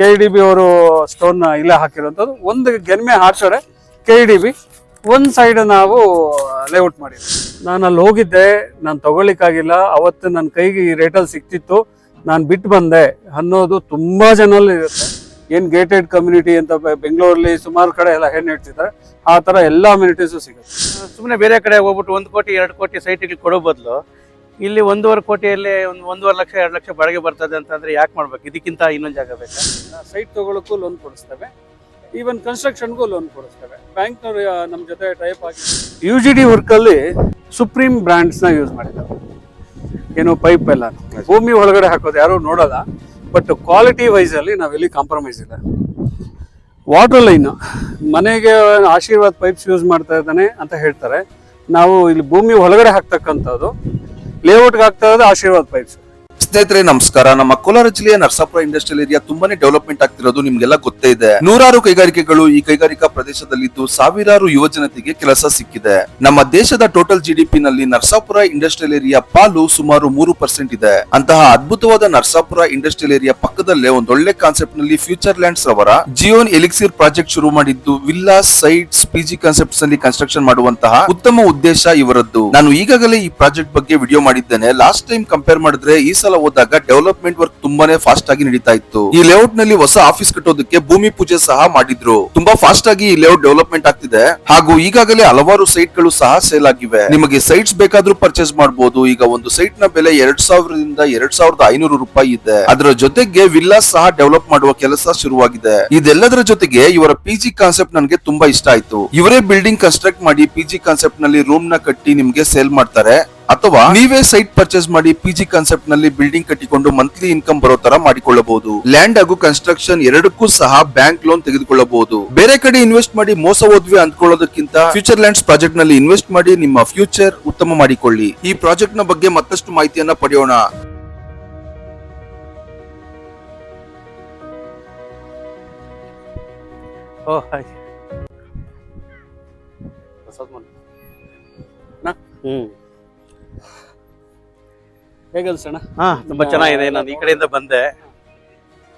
K D B ಅವರು stone ಇಲ್ಲೇ ಹಾಕಿರುವಂಥದ್ದು. ಒಂದು ಗೆನ್ಮೆ ಹಾರ್ಸೋರೆ ಕೆ ಡಿ ಬಿ ಒಂದು ಸೈಡ್ ನಾವು ಲೇಔಟ್ ಮಾಡಿದ್ವಿ. ನಾನು ಅಲ್ಲಿ ಹೋಗಿದ್ದೆ, ನಾನು ತಗೊಳ್ಳಿಕ್ಕಾಗಿಲ್ಲ. ಅವತ್ತು ನನ್ನ ಕೈಗೆ ಈ ರೇಟಲ್ಲಿ ಸಿಕ್ತಿತ್ತು. ನಾನು ಬಿಟ್ಟು ಬಂದೆ. ಅನ್ನೋದು ತುಂಬಾ ಜನಲ್ಲಿ ಇರುತ್ತೆ. ಏನು ಗೇಟೆಡ್ ಕಮ್ಯುನಿಟಿ ಅಂತ ಬೆಂಗಳೂರಲ್ಲಿ ಸುಮಾರು ಕಡೆ ಎಲ್ಲ ಹೆಣ್ಣು ಹೇಳ್ತಿದ್ದಾರೆ ಆ ಥರ ಎಲ್ಲ ಅಮ್ಯುನಿಟೀಸು ಸಿಗುತ್ತೆ. ಸುಮ್ಮನೆ ಬೇರೆ ಕಡೆ ಹೋಗ್ಬಿಟ್ಟು ಒಂದು ಕೋಟಿ, ಎರಡು ಕೋಟಿ ಸೈಟಿಗೆ ಕೊಡೋ ಬದಲು ಇಲ್ಲಿ ಒಂದೂವರೆ ಕೋಟಿಯಲ್ಲಿ ಒಂದು ಒಂದೂವರೆ ಲಕ್ಷ ಎರಡು ಲಕ್ಷ ಬಾಡಿಗೆ ಬರ್ತದೆ ಅಂತಂದ್ರೆ ಯಾಕೆ ಮಾಡ್ಬೇಕು? ಇದಕ್ಕಿಂತ ಇನ್ನೊಂದು ಜಾಗ ಬೇಕಾ? ಸೈಟ್ ತಗೊಳ್ಳೋಕ್ಕೂ ಲೋನ್ ಕೊಡಿಸ್ತೇವೆ. ಈವನ್ ಕನ್ಸ್ಟ್ರಕ್ಷನ್ಗೂ ಲೋನ್ ಕೊಡಿಸ್ತೇವೆ. ಬ್ಯಾಂಕ್ನವರು ನಮ್ಮ ಜೊತೆ ಟೈಪ್ ಆಗಿ ಯು ಜಿ ಡಿ ವರ್ಕಲ್ಲಿ ಸುಪ್ರೀಂ ಬ್ರ್ಯಾಂಡ್ಸ್ನ ಯೂಸ್ ಮಾಡಿದ್ದಾರೆ. ಏನು ಪೈಪ್ ಎಲ್ಲ. ಭೂಮಿ ಒಳಗಡೆ ಹಾಕೋದು ಯಾರು ನೋಡೋಲ್ಲ. ಬಟ್ ಕ್ವಾಲಿಟಿ ವೈಸಲ್ಲಿ ನಾವೆಲ್ಲಿ ಕಾಂಪ್ರಮೈಸ್ ಇಲ್ಲ. ವಾಟರ್ ಲೈನ್ ಮನೆಗೆ ಆಶೀರ್ವಾದ ಪೈಪ್ಸ್ ಯೂಸ್ ಮಾಡ್ತಾ ಇದ್ದಾನೆ ಅಂತ ಹೇಳ್ತಾರೆ. ನಾವು ಇಲ್ಲಿ ಭೂಮಿ ಒಳಗಡೆ ಹಾಕ್ತಕ್ಕಂಥದ್ದು ಲೇಔಟ್ಗೆ ಆಗ್ತಾ ಇರೋದು ಆಶೀರ್ವಾದ್ ಪೈಪ್ಸ್ ಸ್ನೇಹಿತರೆ, ನಮಸ್ಕಾರ. ನಮ್ಮ ಕೋಲಾರ ಜಿಲ್ಲೆಯ ನರಸಾಪುರ ಇಂಡಸ್ಟ್ರಿಯಲ್ ಏರಿಯಾ ತುಂಬಾನೇ ಡೆವಲಪ್ಮೆಂಟ್ ಆಗ್ತಿರೋದು ನಿಮ್ಗೆಲ್ಲ ಗೊತ್ತೇ ಇದೆ. ನೂರಾರು ಕೈಗಾರಿಕೆಗಳು ಈ ಕೈಗಾರಿಕಾ ಪ್ರದೇಶದಲ್ಲಿದ್ದು ಸಾವಿರಾರು ಯುವ ಜನತೆಗೆ ಕೆಲಸ ಸಿಕ್ಕಿದೆ. ನಮ್ಮ ದೇಶದ ಟೋಟಲ್ ಜಿಡಿಪಿ ನಲ್ಲಿ ನರಸಾಪುರ ಇಂಡಸ್ಟ್ರಿಯಲ್ ಏರಿಯಾ ಪಾಲು ಸುಮಾರು ಮೂರು ಪರ್ಸೆಂಟ್ ಇದೆ. ಅಂತಹ ಅದ್ಭುತವಾದ ನರಸಾಪುರ ಇಂಡಸ್ಟ್ರಿಯಲ್ ಏರಿಯಾ ಪಕ್ಕದಲ್ಲೇ ಒಂದೊಳ್ಳೆ ಕಾನ್ಸೆಪ್ಟ್ನಲ್ಲಿ ಫ್ಯೂಚರ್ ಲ್ಯಾಂಡ್ಸ್ ಅವರ ಜಿಯೋನ್ ಎಲಿಕ್ಸಿರ್ ಪ್ರಾಜೆಕ್ಟ್ ಶುರು ಮಾಡಿದ್ದು ವಿಲ್ಲಾ ಸೈಟ್ಸ್ ಪಿಜಿ ಕಾನ್ಸೆಪ್ಟ್ಸ್ನಲ್ಲಿ ಕನ್ಸ್ಟ್ರಕ್ಷನ್ ಮಾಡುವಂತಹ ಉತ್ತಮ ಉದ್ದೇಶ ಇವರದ್ದು. ನಾನು ಈಗಾಗಲೇ ಈ ಪ್ರಾಜೆಕ್ಟ್ ಬಗ್ಗೆ ವಿಡಿಯೋ ಮಾಡಿದ್ದೇನೆ. ಲಾಸ್ಟ್ ಟೈಮ್ ಕಂಪೇರ್ ಮಾಡಿದ್ರೆ ಈ ಹೋದಾಗ ಡೆವಲಪ್ಮೆಂಟ್ ವರ್ಕ್ ತುಂಬಾನೇ ಫಾಸ್ಟ್ ಆಗಿ ನಡೀತಾ ಇತ್ತು. ಈ ಲೇಔಟ್ನಲ್ಲಿ ಹೊಸ ಆಫೀಸ್ ಕಟ್ಟೋದಕ್ಕೆ ಭೂಮಿ ಪೂಜೆ ಸಹ ಮಾಡಿದ್ರು. ತುಂಬಾ ಫಾಸ್ಟ್ ಆಗಿ ಈ ಲೇಔಟ್ ಡೆವಲಪ್ಮೆಂಟ್ ಆಗ್ತಿದೆ. ಹಾಗೂ ಈಗಾಗಲೇ ಹಲವಾರು ಸೈಟ್ಗಳು ಸಹ ಸೇಲ್ ಆಗಿವೆ. ನಿಮಗೆ ಸೈಟ್ಸ್ ಬೇಕಾದ್ರೂ ಪರ್ಚೇಸ್ ಮಾಡಬಹುದು ಈಗ ಒಂದು ಸೈಟ್ನ ಬೆಲೆ ಎರಡ್ ಸಾವಿರದಿಂದ ಎರಡ್ ಸಾವಿರದ ಐನೂರು ರೂಪಾಯಿ ಇದೆ. ಅದರ ಜೊತೆಗೆ ವಿಲ್ಲಾಸ್ ಸಹ ಡೆವಲಪ್ ಮಾಡುವ ಕೆಲಸ ಶುರುವಾಗಿದೆ. ಇದೆಲ್ಲದರ ಜೊತೆಗೆ ಇವರ ಪಿಜಿ ಕಾನ್ಸೆಪ್ಟ್ ನನಗೆ ತುಂಬಾ ಇಷ್ಟ ಆಯ್ತು. ಇವರೇ ಬಿಲ್ಡಿಂಗ್ ಕನ್ಸ್ಟ್ರಕ್ಟ್ ಮಾಡಿ ಪಿಜಿ ಕಾನ್ಸೆಪ್ಟ್ನಲ್ಲಿ ರೂಮ್ನ ಕಟ್ಟಿ ನಿಮ್ಗೆ ಸೇಲ್ ಮಾಡ್ತಾರೆ. ಅಥವಾ ನೀವೇ ಸೈಟ್ ಪರ್ಚೇಸ್ ಮಾಡಿ ಪಿಜಿ ಕಾನ್ಸೆಪ್ಟ್ನಲ್ಲಿ ಬಿಲ್ಡಿಂಗ್ ಕಟ್ಟಿಕೊಂಡು ಮಂತ್ಲಿ ಇನ್ಕಮ್ ಬರೋ ತರ ಮಾಡಿಕೊಳ್ಳಬಹುದು. ಲ್ಯಾಂಡ್ ಹಾಗೂ ಕನ್ಸ್ಟ್ರಕ್ಷನ್ ಎರಡಕ್ಕೂ ಸಹ ಬ್ಯಾಂಕ್ ಲೋನ್ ತೆಗೆದುಕೊಳ್ಳಬಹುದು. ಬೇರೆ ಕಡೆ ಇನ್ವೆಸ್ಟ್ ಮಾಡಿ ಮೋಸ ಹೋದ್ವಿ ಅಂದ್ಕೊಳ್ಳೋದಕ್ಕಿಂತ ಫ್ಯೂಚರ್ ಲ್ಯಾಂಡ್ಸ್ ಪ್ರಾಜೆಕ್ಟ್ನಲ್ಲಿ ಇನ್ವೆಸ್ಟ್ ಮಾಡಿ ನಿಮ್ಮ ಫ್ಯೂಚರ್ ಉತ್ತಮ ಮಾಡಿಕೊಳ್ಳಿ. ಈ ಪ್ರಾಜೆಕ್ಟ್ನ ಬಗ್ಗೆ ಮತ್ತಷ್ಟು ಮಾಹಿತಿಯನ್ನ ಪಡೆಯೋಣ. ಓ ಹಾಯ್ ಹ್ಮ್ ಹೇಗಲ್ಸಣ್ಣ ಹಾ ತುಂಬಾ ಚೆನ್ನಾಗಿದೆ. ನಾನು ಈ ಕಡೆಯಿಂದ ಬಂದೆ.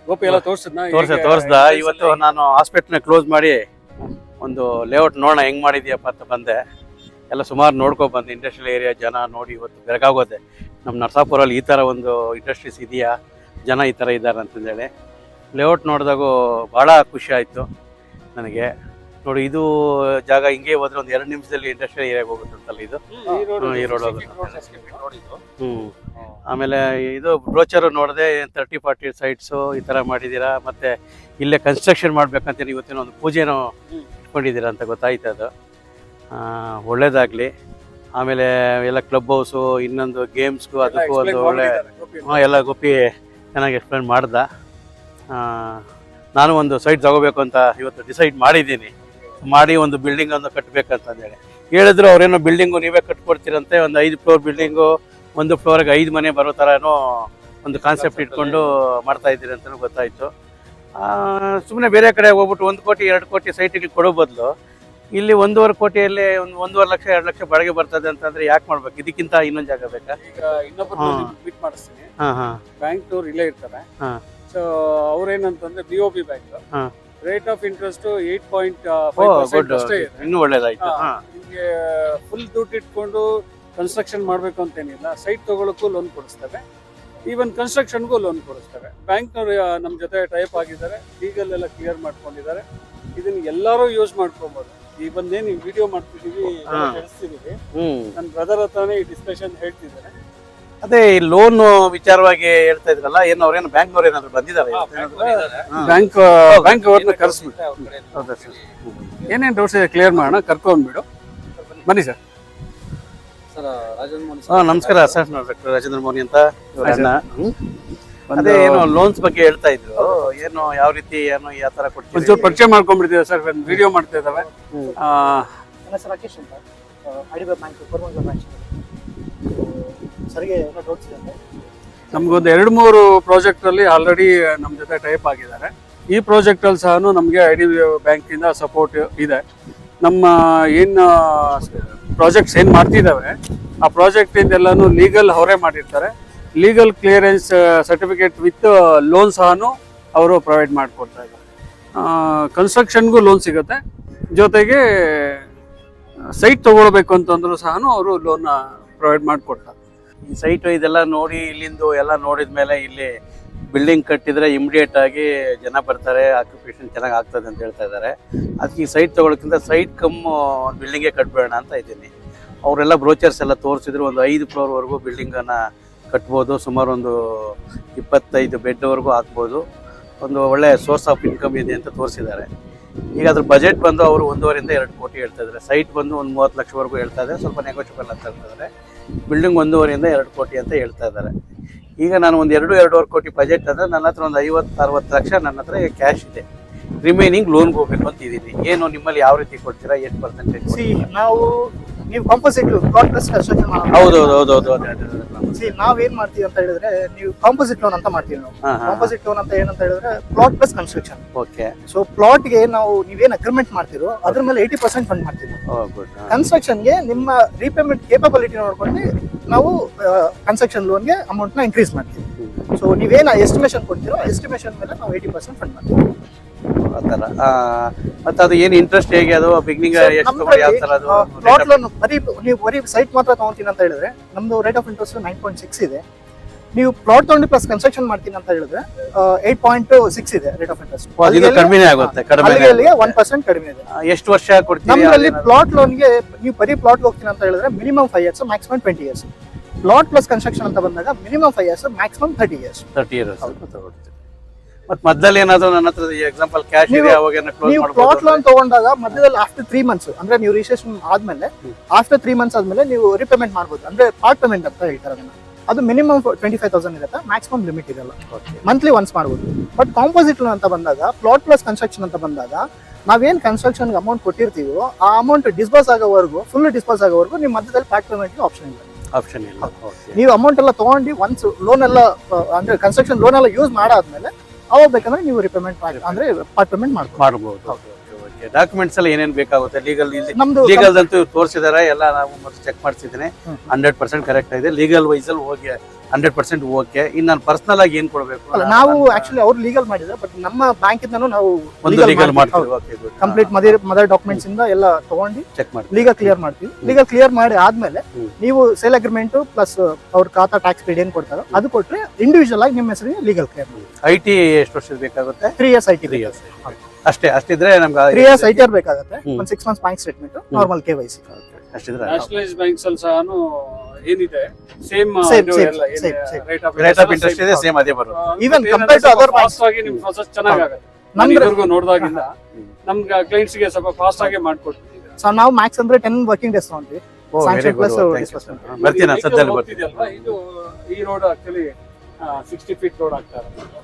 ಗೋಪಿ ಎಲ್ಲ ತೋರಿಸಿದ್ನ? ತೋರ್ಸ ತೋರಿಸ್ದ ಇವತ್ತು ನಾನು ಹಾಸ್ಪಿಟ್ಲ್ನ ಕ್ಲೋಸ್ ಮಾಡಿ ಒಂದು ಲೇಔಟ್ ನೋಡೋಣ ಹೆಂಗ್ ಮಾಡಿದ್ಯಪ್ಪ ಅಂತ ಬಂದೆ. ಎಲ್ಲ ಸುಮಾರು ನೋಡ್ಕೊ ಬಂದೆ. ಇಂಡಸ್ಟ್ರಿಯಲ್ ಏರಿಯಾ ಜನ ನೋಡಿ ಇವತ್ತು ಬೆಳಗಾಗೋದೆ. ನಮ್ಮ ನರಸಾಪುರಲ್ಲಿ ಈ ಥರ ಒಂದು ಇಂಡಸ್ಟ್ರೀಸ್ ಇದೆಯಾ? ಜನ ಈ ಥರ ಇದ್ದಾರೆ ಅಂತಂದೇಳಿ. ಲೇಔಟ್ ನೋಡಿದಾಗೂ ಭಾಳ ಖುಷಿ ಆಯಿತು ನನಗೆ. ನೋಡಿ ಇದು ಜಾಗ ಹಿಂಗೆ ಹೋದ್ರೆ ಒಂದು ಎರಡು ನಿಮಿಷದಲ್ಲಿ ಇಂಡಸ್ಟ್ರಿಯಲ್ ಏರಿಯಾಗೆ ಹೋಗುತ್ತಂತಲ್ಲ ಇದು? ಈ ರೋಡ್ ಹ್ಮ್ ಆಮೇಲೆ ಇದು ಬ್ರೋಚರ್ ನೋಡಿದೆ ತರ್ಟಿ ಫಾರ್ಟಿ ಸೈಟ್ಸ್ ಈ ತರ ಮಾಡಿದೀರಾ? ಮತ್ತೆ ಇಲ್ಲೇ ಕನ್ಸ್ಟ್ರಕ್ಷನ್ ಮಾಡ್ಬೇಕಂತ ಇವತ್ತಿನ ಒಂದು ಪೂಜೆನೂ ಇಟ್ಕೊಂಡಿದ್ದೀರಾ ಅಂತ ಗೊತ್ತಾಯ್ತು ಅದು. ಒಳ್ಳೇದಾಗ್ಲಿ. ಆಮೇಲೆ ಎಲ್ಲ ಕ್ಲಬ್ ಹೌಸು ಇನ್ನೊಂದು ಗೇಮ್ಸ್ಗೂ ಅದಕ್ಕೂ ಒಂದು ಒಳ್ಳೆ ಹಾಂ ಎಲ್ಲ ಗೋಪಿ ಚೆನ್ನಾಗಿ ಎಕ್ಸ್ಪ್ಲೇನ್ ಮಾಡ್ದ. ನಾನು ಒಂದು ಸೈಟ್ ತಗೋಬೇಕು ಅಂತ ಇವತ್ತು ಡಿಸೈಡ್ ಮಾಡಿದ್ದೀನಿ. ಮಾಡಿ ಒಂದು ಬಿಲ್ಡಿಂಗ್ ಅನ್ನು ಕಟ್ಟಬೇಕಂತಂದೇಳಿ ಹೇಳಿದ್ರು ಅವ್ರೇನೋ ಬಿಲ್ಡಿಂಗು ನೀವೇ ಕಟ್ಕೊಡ್ತೀರಂತೆ ಒಂದು ಐದು ಫ್ಲೋರ್ ಬಿಲ್ಡಿಂಗು ಒಂದು ಫ್ಲೋರ್ಗೆ ಐದು ಮನೆ ಬರೋ ಥರನೋ ಒಂದು ಕಾನ್ಸೆಪ್ಟ್ ಇಟ್ಕೊಂಡು ಮಾಡ್ತಾ ಇದ್ದೀರಿ ಅಂತಲೂ ಗೊತ್ತಾಯಿತು. ಸುಮ್ಮನೆ ಬೇರೆ ಕಡೆ ಹೋಗ್ಬಿಟ್ಟು ಒಂದು ಕೋಟಿ ಎರಡು ಕೋಟಿ ಸೈಟಿಗೆ ಕೊಡೋ ಬದಲು ಇಲ್ಲಿ ಒಂದೂವರೆ ಕೋಟಿಯಲ್ಲಿ ಒಂದು ಒಂದೂವರೆ ಲಕ್ಷ ಎರಡು ಲಕ್ಷ ಬಾಡಿಗೆ ಬರ್ತದೆ ಅಂತಂದ್ರೆ ಯಾಕೆ ಮಾಡ್ಬೇಕು? ಇದಕ್ಕಿಂತ ಇನ್ನೊಂದು ಜಾಗ ಬೇಕಾ? ಈಗ ಇನ್ನೊಬ್ಬರು. ಮೀಟ್ ಮಾಡಿಸ್ತೀನಿ. ಬ್ಯಾಂಕ್ ಇಲ್ಲೇ ಇರ್ತಾರೆ. So ಅವ್ರೇನಂತಂದ್ರೆ B O B bank. Rate of interest eight point good ಅಷ್ಟೇ ಇದೆ. ಇನ್ನೂ ಒಳ್ಳೇದಾಯ್ತು. ಹಾ. ನಿಮ್ಗೆ ಫುಲ್ ದುಡ್ಡು ಇಟ್ಕೊಂಡು ಕನ್ಸ್ಟ್ರಕ್ಷನ್ ಮಾಡ್ಬೇಕು ಅಂತೇನಿಲ್ಲ. ಸೈಟ್ ತಗೊಳ್ಳೋಕ್ಕೂ ಲೋನ್ ಕೊಡಿಸ್ತೇವೆ. ಈವನ್ ಕನ್ಸ್ಟ್ರಕ್ಷನ್ಗೂ ಲೋನ್ ಕೊಡಿಸ್ತೇವೆ. ಬ್ಯಾಂಕ್ನವರು ನಮ್ಮ ಜೊತೆ ಟೈಪ್ ಆಗಿದ್ದಾರೆ. ಲೀಗಲ್ ಎಲ್ಲ ಕ್ಲಿಯರ್ ಮಾಡ್ಕೊಂಡಿದ್ದಾರೆ. ಇದನ್ನ ಎಲ್ಲರೂ ಯೂಸ್ ಮಾಡ್ಕೊಬೋದು. ಈ ಬಂದೇನು ವಿಡಿಯೋ ಮಾಡ್ತಿದ್ದೀವಿ ನನ್ನ ಬ್ರದರ್ ಹತ್ರನೇ ಈ ಡಿಸ್ಕಷನ್ ಹೇಳ್ತಿದ್ದಾರೆ. ಅದೇ ಈ ಲೋನ್ ವಿಚಾರವಾಗಿ ಹೇಳ್ತಾ ಇದ್ರಲ್ಲ ಏನು ಅವ್ರೇನು ಬ್ಯಾಂಕ್ನವ್ರು ಏನಾದ್ರು ಬಂದಿದ್ದಾರೆ ಬ್ಯಾಂಕ್ ಬ್ಯಾಂಕ್ ಅವ್ರನ್ನ ಕರೆಸ್ಬಿಟ್ಟು ಹೌದಾ ಸರ್. ಏನೇನು ಡೌಟ್ಸ್ ಇದೆ ಕ್ಲಿಯರ್ ಮಾಡೋಣ ಕರ್ಕೊಂಡ್ಬಿಡು. ಬನ್ನಿ ಸರ್. ಹಾಂ ನಮಸ್ಕಾರ ಸರ್ ಡಾಕ್ಟರ್ ರಾಜೇಂದ್ರ ಮೋನಿ ಅಂತ. ಅಣ್ಣ. ಅದೇ ಏನು ಲೋನ್ಸ್ ಬಗ್ಗೆ ಹೇಳ್ತಾ ಇದ್ರು. ಏನು ಯಾವ ರೀತಿ ಏನು ಯಾವ ತರ ಒಂಚೂರು ಕೊಡ್ತೀವಿ ಪರಿಚಯ ಮಾಡ್ಕೊಂಡ್ಬಿಡ್ತೀವಿ ಸರ್? ವಿಡಿಯೋ ಮಾಡ್ತಾ ಇದ್ದಾವೆ. ಸರ್ ನನ್ನ ಹೆಸರು ರಾಕೇಶ್ ಅಂತ. ಅಡಿಬ ಬ್ಯಾಂಕ್ ಕೋರ್ಮಂಗಲ ಬ್ರಾಂಚ್ ಸರಿಗೆ ನಮ್ಗೊಂದು ಎರಡು ಮೂರು ಪ್ರಾಜೆಕ್ಟ್ ಅಲ್ಲಿ ಆಲ್ರೆಡಿ ನಮ್ಮ ಜೊತೆ ಟೈಪ್ ಆಗಿದ್ದಾರೆ. ಈ ಪ್ರಾಜೆಕ್ಟ್ ಅಲ್ಲಿ ಸಹ ನಮಗೆ ಐ ಡಿ ಬ್ಯಾಂಕ್ ಇಂದ ಸಪೋರ್ಟ್ ಇದೆ. ನಮ್ಮ ಏನು ಪ್ರಾಜೆಕ್ಟ್ಸ್ ಏನು ಮಾಡ್ತಿದ್ದಾವೆ ಆ ಪ್ರಾಜೆಕ್ಟ್ ಇಂದೆಲ್ಲಾನು ಲೀಗಲ್ ಅವರೇ ಮಾಡಿರ್ತಾರೆ. Legal clearance certificate with loan ಸಹ ಅವರು ಪ್ರೊವೈಡ್ ಮಾಡಿಕೊಡ್ತಾ ಇದ್ದಾರೆ. ಕನ್ಸ್ಟ್ರಕ್ಷನ್ಗೂ ಲೋನ್ ಸಿಗುತ್ತೆ. ಜೊತೆಗೆ ಸೈಟ್ ತಗೊಳ್ಬೇಕು ಅಂತಂದ್ರೂ ಸಹ ಅವರು ಲೋನ್ ಪ್ರೊವೈಡ್ ಮಾಡಿಕೊಡ್ತಾರೆ. ಸೈಟ್ ಇದೆಲ್ಲ ನೋಡಿ, ಇಲ್ಲಿಂದು ಎಲ್ಲ ನೋಡಿದ ಮೇಲೆ ಇಲ್ಲಿ ಬಿಲ್ಡಿಂಗ್ ಕಟ್ಟಿದ್ರೆ ಇಮಿಡಿಯೇಟ್ ಆಗಿ ಜನ ಬರ್ತಾರೆ ಆಕ್ಯುಪೇಷನ್ ಚೆನ್ನಾಗಿ ಆಗ್ತದೆ ಅಂತ ಹೇಳ್ತಾ ಇದ್ದಾರೆ. ಅದಕ್ಕೆ ಈ ಸೈಟ್ ತಗೊಳಕ್ಕಿಂತ ಸೈಟ್ ಕಮ್ ಬಿಲ್ಡಿಂಗೇ ಕಟ್ಬೇಡ ಅಂತ ಇದ್ದೀನಿ. ಅವರೆಲ್ಲ ಬ್ರೋಚರ್ಸ್ ಎಲ್ಲ ತೋರಿಸಿದ್ರು, ಒಂದು ಐದು ಫ್ಲೋರ್ವರೆಗೂ ಬಿಲ್ಡಿಂಗನ್ನು ಕಟ್ಬೋದು, ಸುಮಾರು ಒಂದು ಇಪ್ಪತ್ತೈದು ಬೆಡ್ವರೆಗೂ ಹಾಕ್ಬೋದು ಒಂದು ಒಳ್ಳೆ ಸೋರ್ಸ್ ಆಫ್ ಇನ್ಕಮ್ ಇದೆ ಅಂತ ತೋರಿಸಿದ್ದಾರೆ. ಈಗ ಅದ್ರ ಬಜೆಟ್ ಬಂದು ಅವರು ಒಂದೂವರೆಯಿಂದ ಎರಡು ಕೋಟಿ ಹೇಳ್ತಾ ಇದ್ದಾರೆ. ಸೈಟ್ ಬಂದು ಒಂದು ಮೂವತ್ತು ಲಕ್ಷವರೆಗೂ ಹೇಳ್ತಾ ಇದ್ದಾರೆ. ಸ್ವಲ್ಪ ನೆಗೋಷಿಯಬಲ್ ಅಂತ ಹೇಳ್ತಾ ಇದ್ದಾರೆ. ಬಿಲ್ಡಿಂಗ್ ಒಂದೂವರೆಯಿಂದ ಎರಡು ಕೋಟಿ ಅಂತ ಹೇಳ್ತಾ ಇದ್ದಾರೆ. ಈಗ ನಾನು ಒಂದು ಎರಡು ಎರಡೂವರೆ ಕೋಟಿ ಬಜೆಟ್ ಅಂದರೆ ನನ್ನ ಹತ್ರ ಒಂದು ಐವತ್ತು ಅರವತ್ತು ಲಕ್ಷ ನನ್ನ ಹತ್ರ ಕ್ಯಾಶ್ ಇದೆ. ರಿಮೈನಿಂಗ್ ಲೋನ್ಗೆ ಹೋಗ್ಬೇಕು ಅಂತ ಇದ್ದೀನಿ. ಏನು ನಿಮ್ಮಲ್ಲಿ ಯಾವ ರೀತಿ ಕೊಡ್ತೀರಾ? ಎಷ್ಟು ಪರ್ಸೆಂಟೇಜ್ ಸಿ ನಾವು ನೀವು ಕಾಂಪೋಸಿಟ್ ಪ್ಲಾಟ್ ಪ್ಲಸ್ ಕನ್ಸ್ಟ್ರಕ್ಷನ್ ಹೌದು ಹೌದು ಹೌದು ಹೌದು ಅದೇ ಅದೇ ಅದೇ. ಸಿ ನಾವ್ ಏನ್ ಮಾಡ್ತೀವಿ ಅಂತ ಹೇಳಿದ್ರೆ ನೀವು ಕಾಂಪೋಸಿಟ್ ಲೋನ್ ಅಂತ ಮಾಡ್ತೀವಿ ನಾವು. ಹಾಂ ಹಾಂ ಕಾಂಪೋಸಿಟ್ ಲೋನ್ ಅಂತ ಏನಂತ ಹೇಳಿದ್ರೆ plot plus construction okay so ಪ್ಲಾಟ್ಗೆ ನಾವು ನೀವೇನ್ ಅಗ್ರಿಮೆಂಟ್ ಮಾಡ್ತಿರೋ ಅದ್ರ ಮೇಲೆ ಏಯ್ಟಿ ಪರ್ಸೆಂಟ್ ಫಂಡ್ ಮಾಡ್ತೀವಿ. ಓ ಗುಡ್ ಕನ್ಸ್ಟ್ರಕ್ಷನ್ಗೆ ನಿಮ್ಮ ರೀಪೇಮೆಂಟ್ ಕೇಪಬಿಲಿಟಿ ನೋಡ್ಕೊಂಡು ನಾವು ಕನ್ಸ್ಟ್ರಕ್ಷನ್ ಲೋನ್ಗೆ ಅಮೌಂಟ್ನ ಇನ್ಕ್ರೀಸ್ ಮಾಡ್ತೀವಿ. ಸೊ ನೀವೇನ ಎಸ್ಟಿಮೇಷನ್ ಕೊಡ್ತೀರೋ ಎಸ್ಟಿಮೇಷನ್ ಮೇಲೆ ನಾವು ಏಯ್ಟಿ ಪರ್ಸೆಂಟ್ ಫಂಡ್ ಮಾಡ್ತೀವಿ. ಆ ಥರ. ಮತ್ತು ಅದು ಏನು ಇಂಟ್ರೆಸ್ಟ್ ಹೇಗೆ ಅದು? ಬಿಗ್ನಿಂಗ್ Sir, ಎಷ್ಟು ಯಾವ ಥರ ಅದು ಪ್ಲಾಟ್ ಲೋನ್ ಬರೀ ನೀವು ಬರೀ ಸೈಟ್ ಮಾತ್ರ ತಗೊಂತೀನಿ ಅಂತ ಹೇಳಿದ್ರೆ ನಮ್ದು rate of interest nine point six ಇದೆ. ನೀವು ಪ್ಲಾಟ್ ತಗೊಂಡು ಪ್ಲಸ್ ಕನ್ಸ್ಟ್ರಕ್ಷನ್ ಮಾಡ್ತೀನಿ ಅಂತ ಹೇಳಿದ್ರೆ ಏಟ್ ಪಾಯಿಂಟ್ ಸಿಕ್ಸ್ ಇದೆ ರೇಟ್ ಆಫ್ ಇಂಟ್ರೆಸ್ಟ್ ಕಡಿಮೆ ಆಗುತ್ತೆ ಕಡಿಮೆ ಒನ್ ಪರ್ಸೆಂಟ್ ಕಡಿಮೆ ಇದೆ. ಎಷ್ಟು ವರ್ಷ ಕೊಡ್ತೀವಿ ನಮ್ಮಲ್ಲಿ ಪ್ಲಾಟ್ ಲೋನ್ಗೆ ನೀವು ಬರೀ ಪ್ಲಾಟ್ ಹೋಗ್ತೀನಿ ಅಂತ ಹೇಳಿದ್ರೆ minimum five years maximum twenty years plot plus construction ಅಂತ ಬಂದಾಗ minimum five years maximum thirty years thirty years ತಗೊಳ್ತೀರಿ ಮತ್ತೆ ಮಧ್ಯದಲ್ಲಿ ಏನಾದ್ರು ನನ್ನ ಹತ್ರ ಎಕ್ಸಾಂಪಲ್ ಕ್ಯಾಶ್ ಇದೆ ಅವಾಗ ನೀವು ಪ್ಲಾಟ್ ಲೋನ್ ತಗೊಂಡಾಗ ಮಧ್ಯದಲ್ಲಿ ಆಫ್ಟರ್ ತ್ರೀ ಮಂತ್ಸ್ ಅಂದ್ರೆ ನೀವು ರಿಜಿಸ್ಟ್ರೇಷನ್ ಆದ್ಮೇಲೆ. ಆಫ್ಟರ್ ತ್ರೀ ಮಂತ್ಸ್ ಆದ್ಮೇಲೆ ನೀವು ರಿಪೇಮೆಂಟ್ ಮಾಡ್ಬೋದು. ಅಂದ್ರೆ ಪಾರ್ಟ್ ಪೇಮೆಂಟ್ ಅಂತ ಹೇಳ್ತಾರೆ ಅದನ್ನ. ಅದು ಮಿನಿಮಮ್ ಟ್ವೆಂಟಿ ಫೈವ್ ತೌಸಂಡ್ ಇರುತ್ತೆ ಮ್ಯಾಕ್ಸಿಮಮ್ ಲಿಮಿಟ್ ಇರಲ್ಲ. ಮಂತ್ಲಿ ಒನ್ಸ್ ಮಾಡ್ಬೋದು. ಬಟ್ ಕಾಂಪೋಸಿಟ್ ಲೋನ್ ಅಂತ ಬಂದಾಗ ಪ್ಲಾಟ್ ಪ್ಲಸ್ ಕನ್ಸ್ಟ್ರಕ್ಷನ್ ಅಂತ ಬಂದಾಗ ನಾವೇನ್ ಕನ್ಸ್ಟ್ರಕ್ಷನ್ ಅಮೌಂಟ್ ಕೊಟ್ಟಿರ್ತೀವೋ ಆ ಅಮೌಂಟ್ ಡಿಸ್ಬರ್ಸ್ ಆಗೋವರೆಗೂ ಫುಲ್ ಡಿಸ್ಬರ್ಸ್ ಆಗೋವರೆಗೂ ನಿಮ್ಮ ಮಧ್ಯದಲ್ಲಿ ಪಾರ್ಟ್ ಪೇಮೆಂಟ್ ಆಪ್ಷನ್ ಇಲ್ಲ. ಆಪ್ಷನ್ ಇಲ್ಲ. ನೀವು ಅಮೌಂಟ್ ಎಲ್ಲ ತಗೊಂಡು ಒನ್ಸ್ ಲೋನ್ ಎಲ್ಲ ಅಂದ್ರೆ ಕನ್ಸ್ಟ್ರಕ್ಷನ್ ಲೋನ್ ಎಲ್ಲ ಯೂಸ್ ಮಾಡಾದ್ಮೇಲೆ ಅವಾಗ ಬೇಕಂದ್ರೆ ನೀವು ರಿಪೇಮೆಂಟ್ ಅಂದ್ರೆ ಪಾರ್ಟ್ ಪೇಮೆಂಟ್ ಮಾಡ್ಬೋದು. ಓಕೆ ಡಾಕ್ಯುಮೆಂಟ್ಸ್ ಎಲ್ಲ ಏನೇನು ಬೇಕಾಗುತ್ತೆ? ಲೀಗಲ್ ನಮ್ದು ಲೀಗಲ್ ಅಂತೂ ತೋರಿಸಿದಾರೆ ಎಲ್ಲ ನಾವು ಮತ್ತೆ ಚೆಕ್ ಮಾಡಿಸಿದ್ದೀನಿ. ಹಂಡ್ರೆಡ್ ಪರ್ಸೆಂಟ್ ಕರೆಕ್ಟ್ ಇದೆ ಲೀಗಲ್ ವೈಸ್ ಅಲ್ಲಿ ಹೋಗಿ ಹಂಡ್ರೆಡ್ ಪರ್ಸೆಂಟ್ ಓಕೆ. ಇನ್ನು ನಾನು ಪರ್ಸನಲ್ ಆಗಿ ಏನು ಕೊಡಬೇಕು ಅಲ್ಲ, ನಾವು ಆಕ್ಚುಲಿ ಅವ್ರು ಲೀಗಲ್ ಮಾಡಿದ್ರೆ ಬಟ್ ನಮ್ಮ ಬ್ಯಾಂಕ್ ಇಂದನೂ ನಾವು ಒಂದು ಲೀಗಲ್ ಮಾಡ್ತೀವಿ. ಕಂಪ್ಲೀಟ್ ಮದರ್ ಮದರ್ ಡಾಕ್ಯುಮೆಂಟ್ಸ್ ಇಂದ ಎಲ್ಲ ತಗೊಂಡು ಚೆಕ್ ಮಾಡಿ ಲೀಗಲ್ ಕ್ಲಿಯರ್ ಮಾಡ್ತೀವಿ. ಲೀಗಲ್ ಕ್ಲಿಯರ್ ಮಾಡಿ ಆದ್ಮೇಲೆ ನೀವು ಸೇಲ್ ಅಗ್ರಿಮೆಂಟ್ ಪ್ಲಸ್ ಅವ್ರ ಖಾತಾ ಟ್ಯಾಕ್ಸ್ ಪೇಡ್ ಏನು ಕೊಡ್ತಾರೋ ಅದು ಕೊಟ್ಟರೆ ಇಂಡಿವಿಜುವಲ್ ಆಗಿ ನಿಮ್ಮ ಹೆಸರಿಗೆ ಲೀಗಲ್ ಕ್ಲಿಯರ್ ಐ ಟಿ ಎಷ್ಟು ವರ್ಷ ಬೇಕಾಗುತ್ತೆ? Three years I T three years ಅಷ್ಟೇ ಅಷ್ಟಿದ್ರೆ ನಮ್ಗೆ three years I T R ಬೇಕಾಗುತ್ತೆ. ಒಂದು ಒಂದ್ six months bank statement normal K Y C ಅಷ್ಟಿದ್ರೆ nationalise banks ಅಲ್ಲಿ ಸಹ ಏನಿದೆ? Same Same, same, same, same. Rate of interest ಇದೆ ಸೇಮ್ ಅದೇ ಬರುತ್ತೆ. Even compared to other banks. Fast ಆಗಿ ನಿಮ್ ಪ್ರೊಸೆಸ್ ಚೆನ್ನಾಗಿ ಆಗುತ್ತೆ. ನಮ್ದು ಇದುವರೆಗೂ ನೋಡಿದಾಗಿಂದ ನಮ್ಗೆ ಕ್ಲೈಂಟ್ಸ್ಗೆ ಸ್ವಲ್ಪ ಫಾಸ್ಟ್ ಆಗಿ ಮಾಡ್ಕೊಡ್ತೀವಿ ಸೊ ನಾವು ಮ್ಯಾಕ್ಸ್ ಅಂದ್ರೆ ಟೆನ್ ವರ್ಕಿಂಗ್ ಡೇಸ್ ತಗೊಂತೀವಿ. Sanction plus disbursement. ಬರ್ತೀನಿ ನಾನು ಸದ್ಯದಲ್ಲಿ ಬರ್ತೀನಿ. ಹೋಗ್ತಿದೆಯಲ್ವಾ ಇದು ಈ road actually sixty feet road ಆಗ್ತಾ ಇರೋದು.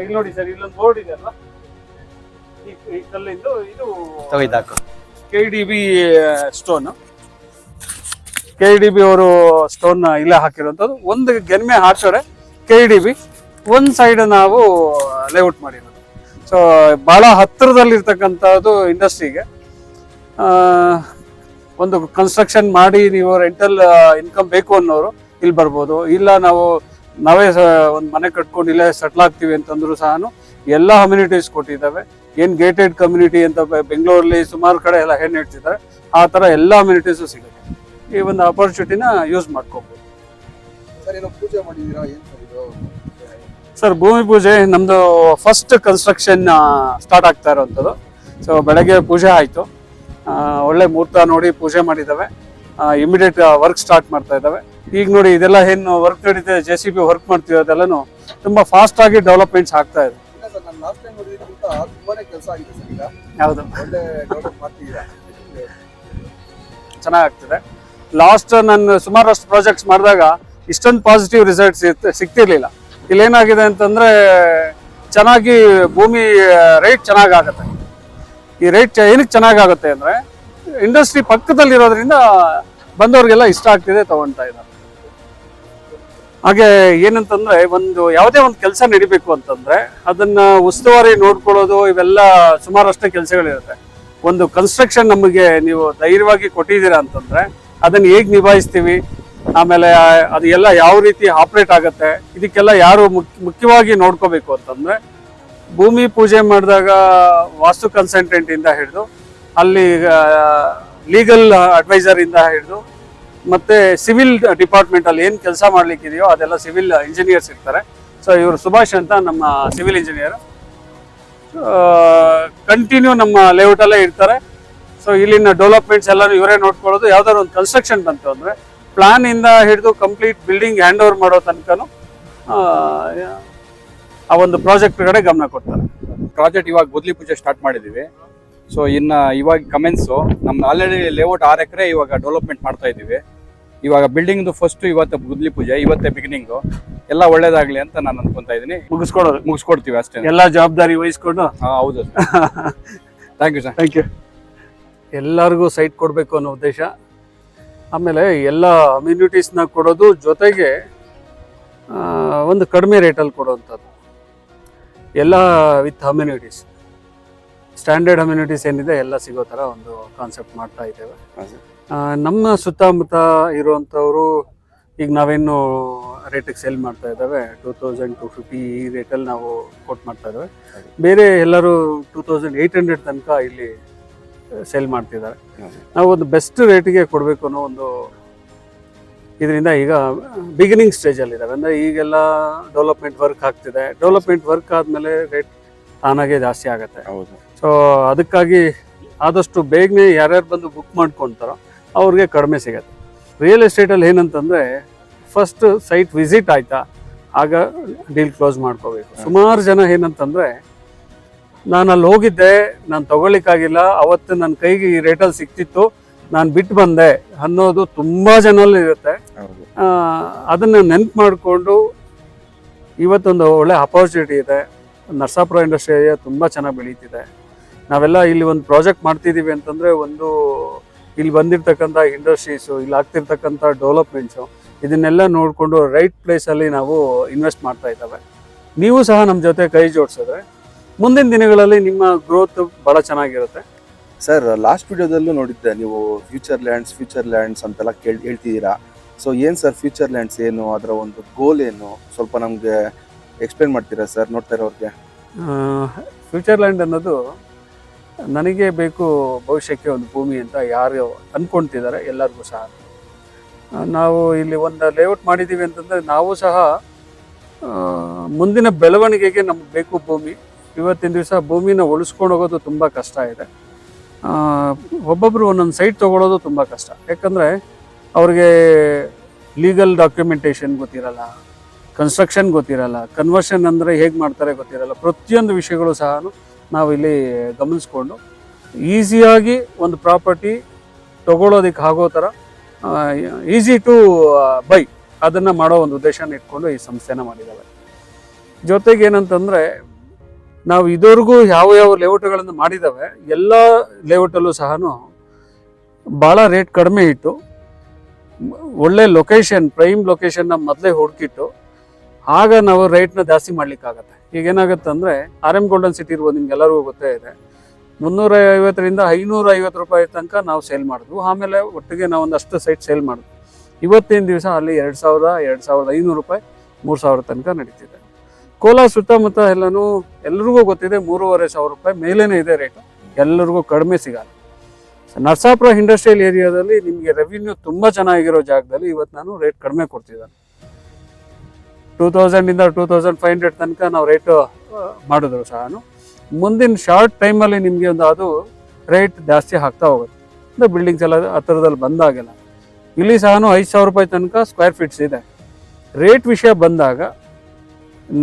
ಇಲ್ಲಿ ನೋಡಿ ಸರ್? ಇಲ್ಲೊಂದು ಬೋರ್ಡ್ ಇದೆ ಅಲ್ವಾ? ಈ- ಈ ಕಲ್ಲಿಂದು ಇದು ತಗೊಯ್ದಾಕು K D B stone K D B ಅವರು ಸ್ಟೋನ್ ಇಲ್ಲ ಹಾಕಿರುವಂಥದ್ದು. ಒಂದು ಗೆನ್ಮೆ ಹಾಕಿದ್ರೆ ಕೆ ಡಿ ಬಿ ಒಂದು ಸೈಡ್ ನಾವು ಲೇಔಟ್ ಮಾಡಿರೋದು. ಸೊ ಭಾಳ ಹತ್ತಿರದಲ್ಲಿರ್ತಕ್ಕಂಥದ್ದು ಇಂಡಸ್ಟ್ರಿಗೆ ಒಂದು ಕನ್ಸ್ಟ್ರಕ್ಷನ್ ಮಾಡಿ ನೀವು ರೆಂಟಲ್ ಇನ್ಕಮ್ ಬೇಕು ಅನ್ನೋರು ಇಲ್ಲಿ ಬರ್ಬೋದು. ಇಲ್ಲ ನಾವು, ನಾವೇ ಒಂದು ಮನೆ ಕಟ್ಕೊಂಡು ಇಲ್ಲೇ ಸೆಟ್ಲ್ ಆಗ್ತೀವಿ ಅಂತಂದ್ರೂ ಸಹ ಎಲ್ಲ ಅಮ್ಯುನಿಟೀಸ್ ಕೊಟ್ಟಿದ್ದಾವೆ. ಏನ್ ಗೇಟೆಡ್ ಕಮ್ಯುನಿಟಿ ಅಂತ ಬೆಂಗಳೂರಲ್ಲಿ ಸುಮಾರು ಕಡೆ ಎಲ್ಲ ಹೆಣ್ಣು ಹೇಳ್ತಿದ್ದಾರೆ ಆ ತರ ಎಲ್ಲ ಅಮ್ಯುನಿಟೀಸು ಸಿಗುತ್ತೆ. ಈ ಒಂದು ಅಪರ್ಚುನಿಟಿನ ಯೂಸ್ ಮಾಡ್ಕೋಬೋದು. ಸರ್ ಏನೋ ಪೂಜೆ ಮಾಡಿದೀರಾ ಏನ್ ಸರ್ ಸರ್ ಭೂಮಿ ಪೂಜೆ ನಮ್ದು ಫಸ್ಟ್ ಕನ್ಸ್ಟ್ರಕ್ಷನ್ ಸ್ಟಾರ್ಟ್ ಆಗ್ತಾ ಇರೋವಂಥದ್ದು ಸೊ ಬೆಳಗ್ಗೆ ಪೂಜೆ ಆಯಿತು. ಒಳ್ಳೆ ಮುಹೂರ್ತ ನೋಡಿ ಪೂಜೆ ಮಾಡಿದ್ದಾವೆ. ಇಮಿಡಿಯೇಟ್ ವರ್ಕ್ ಸ್ಟಾರ್ಟ್ ಮಾಡ್ತಾ ಇದ್ದಾವೆ. ಈಗ ನೋಡಿ ಇದೆಲ್ಲ ಏನು ವರ್ಕ್ ನಡೀತಿದೆ ಜೆ ಸಿ ಬಿ ವರ್ಕ್ ಮಾಡ್ತೀವಿ ಅದೆಲ್ಲನೂ ತುಂಬ ಫಾಸ್ಟ್ ಆಗಿ ಡೆವಲಪ್ಮೆಂಟ್ಸ್ ಆಗ್ತಾ ಇದೆ. ನಾನು ಲಾಸ್ಟ್ ಟೈಮ್ ನೋಡಿದ್ಕಿಂತ ತುಂಬಾನೇ ಕೆಲಸ ಆಗಿದೆ ಸರ್ ಈಗ. ಯಾವುದು ಒಳ್ಳೆ ಡೆವಲಪ್ ಮಾಡ್ತಿದ್ದೀರಾ? ಚೆನ್ನಾಗಾಗ್ತಿದೆ. ಲಾಸ್ಟ್ ನಾನು ಸುಮಾರಷ್ಟು ಪ್ರಾಜೆಕ್ಟ್ಸ್ ಮಾಡಿದಾಗ ಇಷ್ಟೊಂದು ಪಾಸಿಟಿವ್ ರಿಸಲ್ಟ್ಸ್ ಸಿಗ್ತಿರ್ಲಿಲ್ಲ. ಇಲ್ಲೇನಾಗಿದೆ ಅಂತಂದ್ರೆ ಚೆನ್ನಾಗಿ ಭೂಮಿ ರೇಟ್ ಚೆನ್ನಾಗಾಗತ್ತೆ. ಈ ರೇಟ್ ಏನಕ್ಕೆ ಚೆನ್ನಾಗಾಗುತ್ತೆ ಅಂದ್ರೆ ಇಂಡಸ್ಟ್ರಿ ಪಕ್ಕದಲ್ಲಿರೋದ್ರಿಂದ ಬಂದವ್ರಿಗೆಲ್ಲ ಇಷ್ಟ ಆಗ್ತಿದೆ ತಗೊಳ್ತಾ ಇದ್ದಾರೆ. ಹಾಗೆ ಏನಂತಂದ್ರೆ ಒಂದು ಯಾವುದೇ ಒಂದು ಕೆಲಸ ನಡಿಬೇಕು ಅಂತಂದ್ರೆ ಅದನ್ನ ಉಸ್ತುವಾರಿ ನೋಡ್ಕೊಳ್ಳೋದು ಇವೆಲ್ಲ ಸುಮಾರಷ್ಟು ಕೆಲಸಗಳಿರುತ್ತೆ. ಒಂದು ಕನ್ಸ್ಟ್ರಕ್ಷನ್ ನಮಗೆ ನೀವು ಧೈರ್ಯವಾಗಿ ಕೊಟ್ಟಿದ್ದೀರಾ ಅಂತಂದ್ರೆ ಅದನ್ನ ಹೇಗೆ ನಿಭಾಯಿಸ್ತೀವಿ? ಆಮೇಲೆ ಅದು ಎಲ್ಲ ಯಾವ ರೀತಿ ಆಪ್ರೇಟ್ ಆಗುತ್ತೆ? ಇದಕ್ಕೆಲ್ಲ ಯಾರು ಮುಖ್ಯ ಮುಖ್ಯವಾಗಿ ನೋಡ್ಕೋಬೇಕು ಅಂತಂದ್ರೆ ಭೂಮಿ ಪೂಜೆ ಮಾಡಿದಾಗ ವಾಸ್ತು ಕನ್ಸಲ್ಟೆಂಟ್ ಇಂದ ಹಿಡಿದು ಅಲ್ಲಿ ಲೀಗಲ್ ಅಡ್ವೈಸರ್ ಇಂದ ಹಿಡಿದು ಮತ್ತೆ ಸಿವಿಲ್ ಡಿಪಾರ್ಟ್ಮೆಂಟ್ ಅಲ್ಲಿ ಏನ್ ಕೆಲಸ ಮಾಡ್ಲಿಕ್ಕಿದೆಯೋ ಅದೆಲ್ಲ ಸಿವಿಲ್ ಇಂಜಿನಿಯರ್ಸ್ ಇರ್ತಾರೆ. ಸೊ ಇವರು ಸುಭಾಷ್ ಅಂತ ನಮ್ಮ ಸಿವಿಲ್ ಇಂಜಿನಿಯರ್. ಕಂಟಿನ್ಯೂ ನಮ್ಮ ಲೇಔಟ್ ಅಲ್ಲೇ ಇರ್ತಾರೆ. ಸೊ ಇಲ್ಲಿನ ಡೆವಲಪ್ಮೆಂಟ್ಸ್ ಎಲ್ಲ ಇವರೇ ನೋಡ್ಕೊಳ್ಳೋದು. ಯಾವ್ದಾದ್ರು ಒಂದು ಕನ್ಸ್ಟ್ರಕ್ಷನ್ ಬಂತು ಅಂದ್ರೆ ಪ್ಲಾನ್ ಇಂದ ಹಿಡಿದು ಕಂಪ್ಲೀಟ್ ಬಿಲ್ಡಿಂಗ್ ಹ್ಯಾಂಡ್ ಓವರ್ ಮಾಡೋ ತನಕನು, ಆ ಒಂದು ಪ್ರಾಜೆಕ್ಟ್ ಕಡೆ ಗಮನ ಕೊಡ್ತಾರೆ. ಪ್ರಾಜೆಕ್ಟ್ ಇವಾಗ ಬದಲಿ ಪೂಜೆ ಸ್ಟಾರ್ಟ್ ಮಾಡಿದೀವಿ ಸೊ ಇನ್ನ ಇವಾಗ ಕಮೆಂಟ್ಸು ನಮ್ಮ ಆಲ್ರೆಡಿ ಲೇಔಟ್ ಆರು ಎಕರೆ ಇವಾಗ ಡೆವಲಪ್ಮೆಂಟ್ ಮಾಡ್ತಾ ಇದ್ದೀವಿ. ಇವಾಗ ಬಿಲ್ಡಿಂಗ್ದು ಫಸ್ಟ್ ಇವತ್ತು ಗುದ್ಲಿ ಪೂಜೆ ಇವತ್ತೇ ಬಿಗಿನಿಂಗ್ ಎಲ್ಲ ಒಳ್ಳೇದಾಗ್ಲಿ ಅಂತ ನಾನು ಅನ್ಕೊಂತಾ ಇದ್ದೀನಿ. ಮುಗಿಸ್ಕೊಡೋದು ಮುಗಿಸ್ಕೊಡ್ತೀವಿ ಅಷ್ಟೇ. ಎಲ್ಲ ಜವಾಬ್ದಾರಿ ವಹಿಸ್ಕೊಂಡು. ಹಾ ಹೌದು thank you sir thank you ಎಲ್ಲರಿಗೂ ಸೈಟ್ ಕೊಡಬೇಕು ಅನ್ನೋ ಉದ್ದೇಶ. ಆಮೇಲೆ ಎಲ್ಲ ಅಮ್ಯುನಿಟೀಸ್ನ ಕೊಡೋದು ಜೊತೆಗೆ ಆ, ಒಂದು ಕಡಿಮೆ ರೇಟಲ್ಲಿ ಕೊಡುವಂಥದ್ದು. ಎಲ್ಲ ವಿತ್ ಅಮ್ಯುನಿಟೀಸ್ ಸ್ಟ್ಯಾಂಡರ್ಡ್ ಅಮ್ಯುನಿಟೀಸ್ ಏನಿದೆ ಎಲ್ಲ ಸಿಗೋ ಥರ ಒಂದು ಕಾನ್ಸೆಪ್ಟ್ ಮಾಡ್ತಾ ಇದ್ದೇವೆ. ನಮ್ಮ ಸುತ್ತಮುತ್ತ ಇರುವಂಥವರು ಈಗ ನಾವೇನು ರೇಟಿಗೆ ಸೇಲ್ ಮಾಡ್ತಾ ಇದ್ದಾವೆ. ಟೂ ತೌಸಂಡ್ ಟು ಫಿಫ್ಟಿ ಈ ರೇಟಲ್ಲಿ ನಾವು ಕೋಟ್ ಮಾಡ್ತಾ ಇದ್ದಾವೆ. ಬೇರೆ ಎಲ್ಲರೂ ಟೂ ತೌಸಂಡ್ ಏಯ್ಟ್ ಹಂಡ್ರೆಡ್ ತನಕ ಇಲ್ಲಿ ಸೇಲ್ ಮಾಡ್ತಿದ್ದಾರೆ. ನಾವು ಒಂದು ಬೆಸ್ಟ್ ರೇಟಿಗೆ ಕೊಡಬೇಕು ಅನ್ನೋ ಒಂದು ಇದರಿಂದ ಈಗ ಬಿಗಿನಿಂಗ್ ಸ್ಟೇಜಲ್ಲಿದ್ದಾವೆ ಅಂದರೆ ಈಗೆಲ್ಲ ಡೆವಲಪ್ಮೆಂಟ್ ವರ್ಕ್ ಆಗ್ತಿದೆ. ಡೆವಲಪ್ಮೆಂಟ್ ವರ್ಕ್ ಆದಮೇಲೆ ರೇಟ್ ತಾನಾಗೆ ಜಾಸ್ತಿ ಆಗುತ್ತೆ. ಹೌದು. ಸೊ ಅದಕ್ಕಾಗಿ ಆದಷ್ಟು ಬೇಗನೆ ಯಾರ್ಯಾರು ಬಂದು ಬುಕ್ ಮಾಡ್ಕೊಳ್ತಾರೋ ಅವ್ರಿಗೆ ಕಡಿಮೆ ಸಿಗತ್ತೆ. ರಿಯಲ್ ಎಸ್ಟೇಟಲ್ಲಿ ಏನಂತಂದರೆ ಫಸ್ಟ್ ಸೈಟ್ ವಿಸಿಟ್ ಆಯ್ತಾ ಆಗ ಡೀಲ್ ಕ್ಲೋಸ್ ಮಾಡ್ಕೋಬೇಕು. ಸುಮಾರು ಜನ ಏನಂತಂದರೆ ನಾನು ಅಲ್ಲಿ ಹೋಗಿದ್ದೆ ನಾನು ತಗೊಳ್ಳಿಕ್ಕಾಗಿಲ್ಲ ಅವತ್ತು ನನ್ನ ಕೈಗೆ ಈ ರೇಟಲ್ಲಿ ಸಿಕ್ತಿತ್ತು ನಾನು ಬಿಟ್ಟು ಬಂದೆ ಅನ್ನೋದು ತುಂಬ ಜನಲ್ಲಿ ಇರುತ್ತೆ. ಅದನ್ನ ನೆನ್ಪು ಮಾಡಿಕೊಂಡು ಇವತ್ತೊಂದು ಒಳ್ಳೆ ಅಪಾರ್ಚುನಿಟಿ ಇದೆ. ನರಸಾಪುರ ಇಂಡಸ್ಟ್ರಿ ಏರಿಯಾ ತುಂಬ ಚೆನ್ನಾಗಿ ಬೆಳೀತಿದೆ. ನಾವೆಲ್ಲ ಇಲ್ಲಿ ಒಂದು ಪ್ರಾಜೆಕ್ಟ್ ಮಾಡ್ತಿದ್ದೀವಿ ಅಂತಂದರೆ ಒಂದು ಇಲ್ಲಿ ಬಂದಿರತಕ್ಕಂಥ ಇಂಡಸ್ಟ್ರೀಸು ಇಲ್ಲಿ ಆಗ್ತಿರ್ತಕ್ಕಂಥ ಡೆವಲಪ್ಮೆಂಟ್ಸು ಇದನ್ನೆಲ್ಲ ನೋಡಿಕೊಂಡು ರೈಟ್ ಪ್ಲೇಸಲ್ಲಿ ನಾವು ಇನ್ವೆಸ್ಟ್ ಮಾಡ್ತಾ ಇದ್ದಾವೆ. ನೀವು ಸಹ ನಮ್ಮ ಜೊತೆ ಕೈ ಜೋಡಿಸಿದ್ರೆ ಮುಂದಿನ ದಿನಗಳಲ್ಲಿ ನಿಮ್ಮ ಗ್ರೋತ್ ಭಾಳ ಚೆನ್ನಾಗಿರುತ್ತೆ. ಸರ್ ಲಾಸ್ಟ್ ವಿಡಿಯೋದಲ್ಲೂ ನೋಡಿದ್ದೆ ನೀವು ಫ್ಯೂಚರ್ ಲ್ಯಾಂಡ್ಸ್ ಫ್ಯೂಚರ್ ಲ್ಯಾಂಡ್ಸ್ ಅಂತೆಲ್ಲ ಕೇಳಿ ಹೇಳ್ತಿದ್ದೀರಾ? ಸೊ ಏನು ಸರ್ ಫ್ಯೂಚರ್ ಲ್ಯಾಂಡ್ಸ್ ಏನು ಅದರ ಒಂದು ಗೋಲ್ ಏನು? ಸ್ವಲ್ಪ ನಮಗೆ ಎಕ್ಸ್ಪ್ಲೇನ್ ಮಾಡ್ತೀರಾ ಸರ್ ನೋಡ್ತಾ ಇರೋರಿಗೆ? ಫ್ಯೂಚರ್ ಲ್ಯಾಂಡ್ ಅನ್ನೋದು ನನಗೆ ಬೇಕು ಭವಿಷ್ಯಕ್ಕೆ ಒಂದು ಭೂಮಿ ಅಂತ ಯಾರು ಅಂದ್ಕೊಳ್ತಿದ್ದಾರೆ ಎಲ್ಲರಿಗೂ ಸಹ. ನಾವು ಇಲ್ಲಿ ಒಂದು ಲೇಔಟ್ ಮಾಡಿದ್ದೀವಿ ಅಂತಂದರೆ ನಾವು ಸಹ ಮುಂದಿನ ಬೆಳವಣಿಗೆಗೆ ನಮ್ಗೆ ಬೇಕು ಭೂಮಿ. ಇವತ್ತಿನ ದಿವಸ ಭೂಮಿನ ಉಳಿಸ್ಕೊಂಡು ಹೋಗೋದು ತುಂಬ ಕಷ್ಟ ಇದೆ. ಒಬ್ಬೊಬ್ಬರು ಒಂದೊಂದು ಸೈಟ್ ತೊಗೊಳೋದು ತುಂಬ ಕಷ್ಟ. ಯಾಕಂದರೆ ಅವ್ರಿಗೆ ಲೀಗಲ್ ಡಾಕ್ಯುಮೆಂಟೇಷನ್ ಗೊತ್ತಿರಲ್ಲ ಕನ್ಸ್ಟ್ರಕ್ಷನ್ ಗೊತ್ತಿರಲ್ಲ ಕನ್ವರ್ಷನ್ ಅಂದರೆ ಹೇಗೆ ಮಾಡ್ತಾರೆ ಗೊತ್ತಿರಲ್ಲ, ಪ್ರತಿಯೊಂದು ವಿಷಯಗಳು ಸಹ ನಾವು ಇಲ್ಲಿ ಗಮನಿಸ್ಕೊಂಡು ಈಸಿಯಾಗಿ ಒಂದು ಪ್ರಾಪರ್ಟಿ ತಗೊಳ್ಳೋದಕ್ಕೆ ಆಗೋ ಥರ ಈಸಿ ಟು ಬೈ ಅದನ್ನು ಮಾಡೋ ಒಂದು ಉದ್ದೇಶನ ಇಟ್ಕೊಂಡು ಈ ಸಂಸ್ಥೆನ ಮಾಡಿದ್ದಾವೆ ಜೊತೆಗೆ ಏನಂತಂದರೆ, ನಾವು ಇದುವರೆಗೂ ಯಾವ ಯಾವ ಲೇಔಟ್ಗಳನ್ನು ಮಾಡಿದ್ದಾವೆ, ಎಲ್ಲ ಲೇಔಟಲ್ಲೂ ಸಹ ಭಾಳ ರೇಟ್ ಕಡಿಮೆ ಇಟ್ಟು, ಒಳ್ಳೆ ಲೊಕೇಶನ್, ಪ್ರೈಮ್ ಲೊಕೇಶನ್ನ ಮೊದಲೇ ಹುಡುಕಿಟ್ಟು, ಆಗ ನಾವು ರೇಟ್ನ ಜಾಸ್ತಿ ಮಾಡ್ಲಿಕ್ಕಾಗತ್ತೆ. ಈಗ ಏನಾಗುತ್ತೆ ಅಂದರೆ ಆರ್ ಎಂ ಗೋಲ್ಡನ್ ಸಿಟಿ ಇರ್ಬೋದು ನಿಮ್ಗೆಲ್ಲರಿಗೂ ಗೊತ್ತೇ ಇದೆ. ಮುನ್ನೂರ ಐವತ್ತರಿಂದ ಐನೂರ ಐವತ್ತು ರೂಪಾಯಿ ತನಕ ನಾವು ಸೇಲ್ ಮಾಡಿದ್ವು. ಆಮೇಲೆ ಒಟ್ಟಿಗೆ ನಾವು ಒಂದಷ್ಟು ಸೈಟ್ ಸೇಲ್ ಮಾಡಿದ್ವಿ. ಇವತ್ತಿನ ದಿವಸ ಅಲ್ಲಿ ಎರಡು ಸಾವಿರ, ಎರಡು ಸಾವಿರದ ಐನೂರು ರೂಪಾಯಿ, ಮೂರು ಸಾವಿರ ತನಕ ನಡೀತಿದೆ. ಕೋಲಾರ ಸುತ್ತಮುತ್ತ ಎಲ್ಲನೂ ಎಲ್ರಿಗೂ ಗೊತ್ತಿದೆ, ಮೂರುವರೆ ಸಾವಿರ ರೂಪಾಯಿ ಮೇಲೇನೇ ಇದೆ ರೇಟು ಎಲ್ಲರಿಗೂ ಕಡಿಮೆ ಸಿಗಲ್ಲ. ನರಸಾಪುರ ಇಂಡಸ್ಟ್ರಿಯಲ್ ಏರಿಯಾದಲ್ಲಿ ನಿಮಗೆ ರೆವಿನ್ಯೂ ತುಂಬ ಚೆನ್ನಾಗಿರೋ ಜಾಗದಲ್ಲಿ ಇವತ್ತು ನಾನು ರೇಟ್ ಕಡಿಮೆ ಕೊಡ್ತಿದ್ದಾನೆ. ಟೂ ತೌಸಂಡಿಂದ ಟೂ ತೌಸಂಡ್ ಫೈವ್ ಹಂಡ್ರೆಡ್ ತನಕ ನಾವು ರೇಟು ಮಾಡಿದ್ರು ಸಹ ಮುಂದಿನ ಶಾರ್ಟ್ ಟೈಮಲ್ಲಿ ನಿಮಗೆ ಒಂದು ಅದು ರೇಟ್ ಜಾಸ್ತಿ ಆಗ್ತಾ ಹೋಗುತ್ತೆ. ಅಂದರೆ ಬಿಲ್ಡಿಂಗ್ಸ್ ಎಲ್ಲ ಹತ್ತಿರದಲ್ಲಿ ಬಂದಾಗೆಲ್ಲ ಇಲ್ಲಿ ಸಹ ಐದು ಸಾವಿರ ರೂಪಾಯಿ ತನಕ ಸ್ಕ್ವೇರ್ ಫೀಟ್ಸ್ ಇದೆ. ರೇಟ್ ವಿಷಯ ಬಂದಾಗ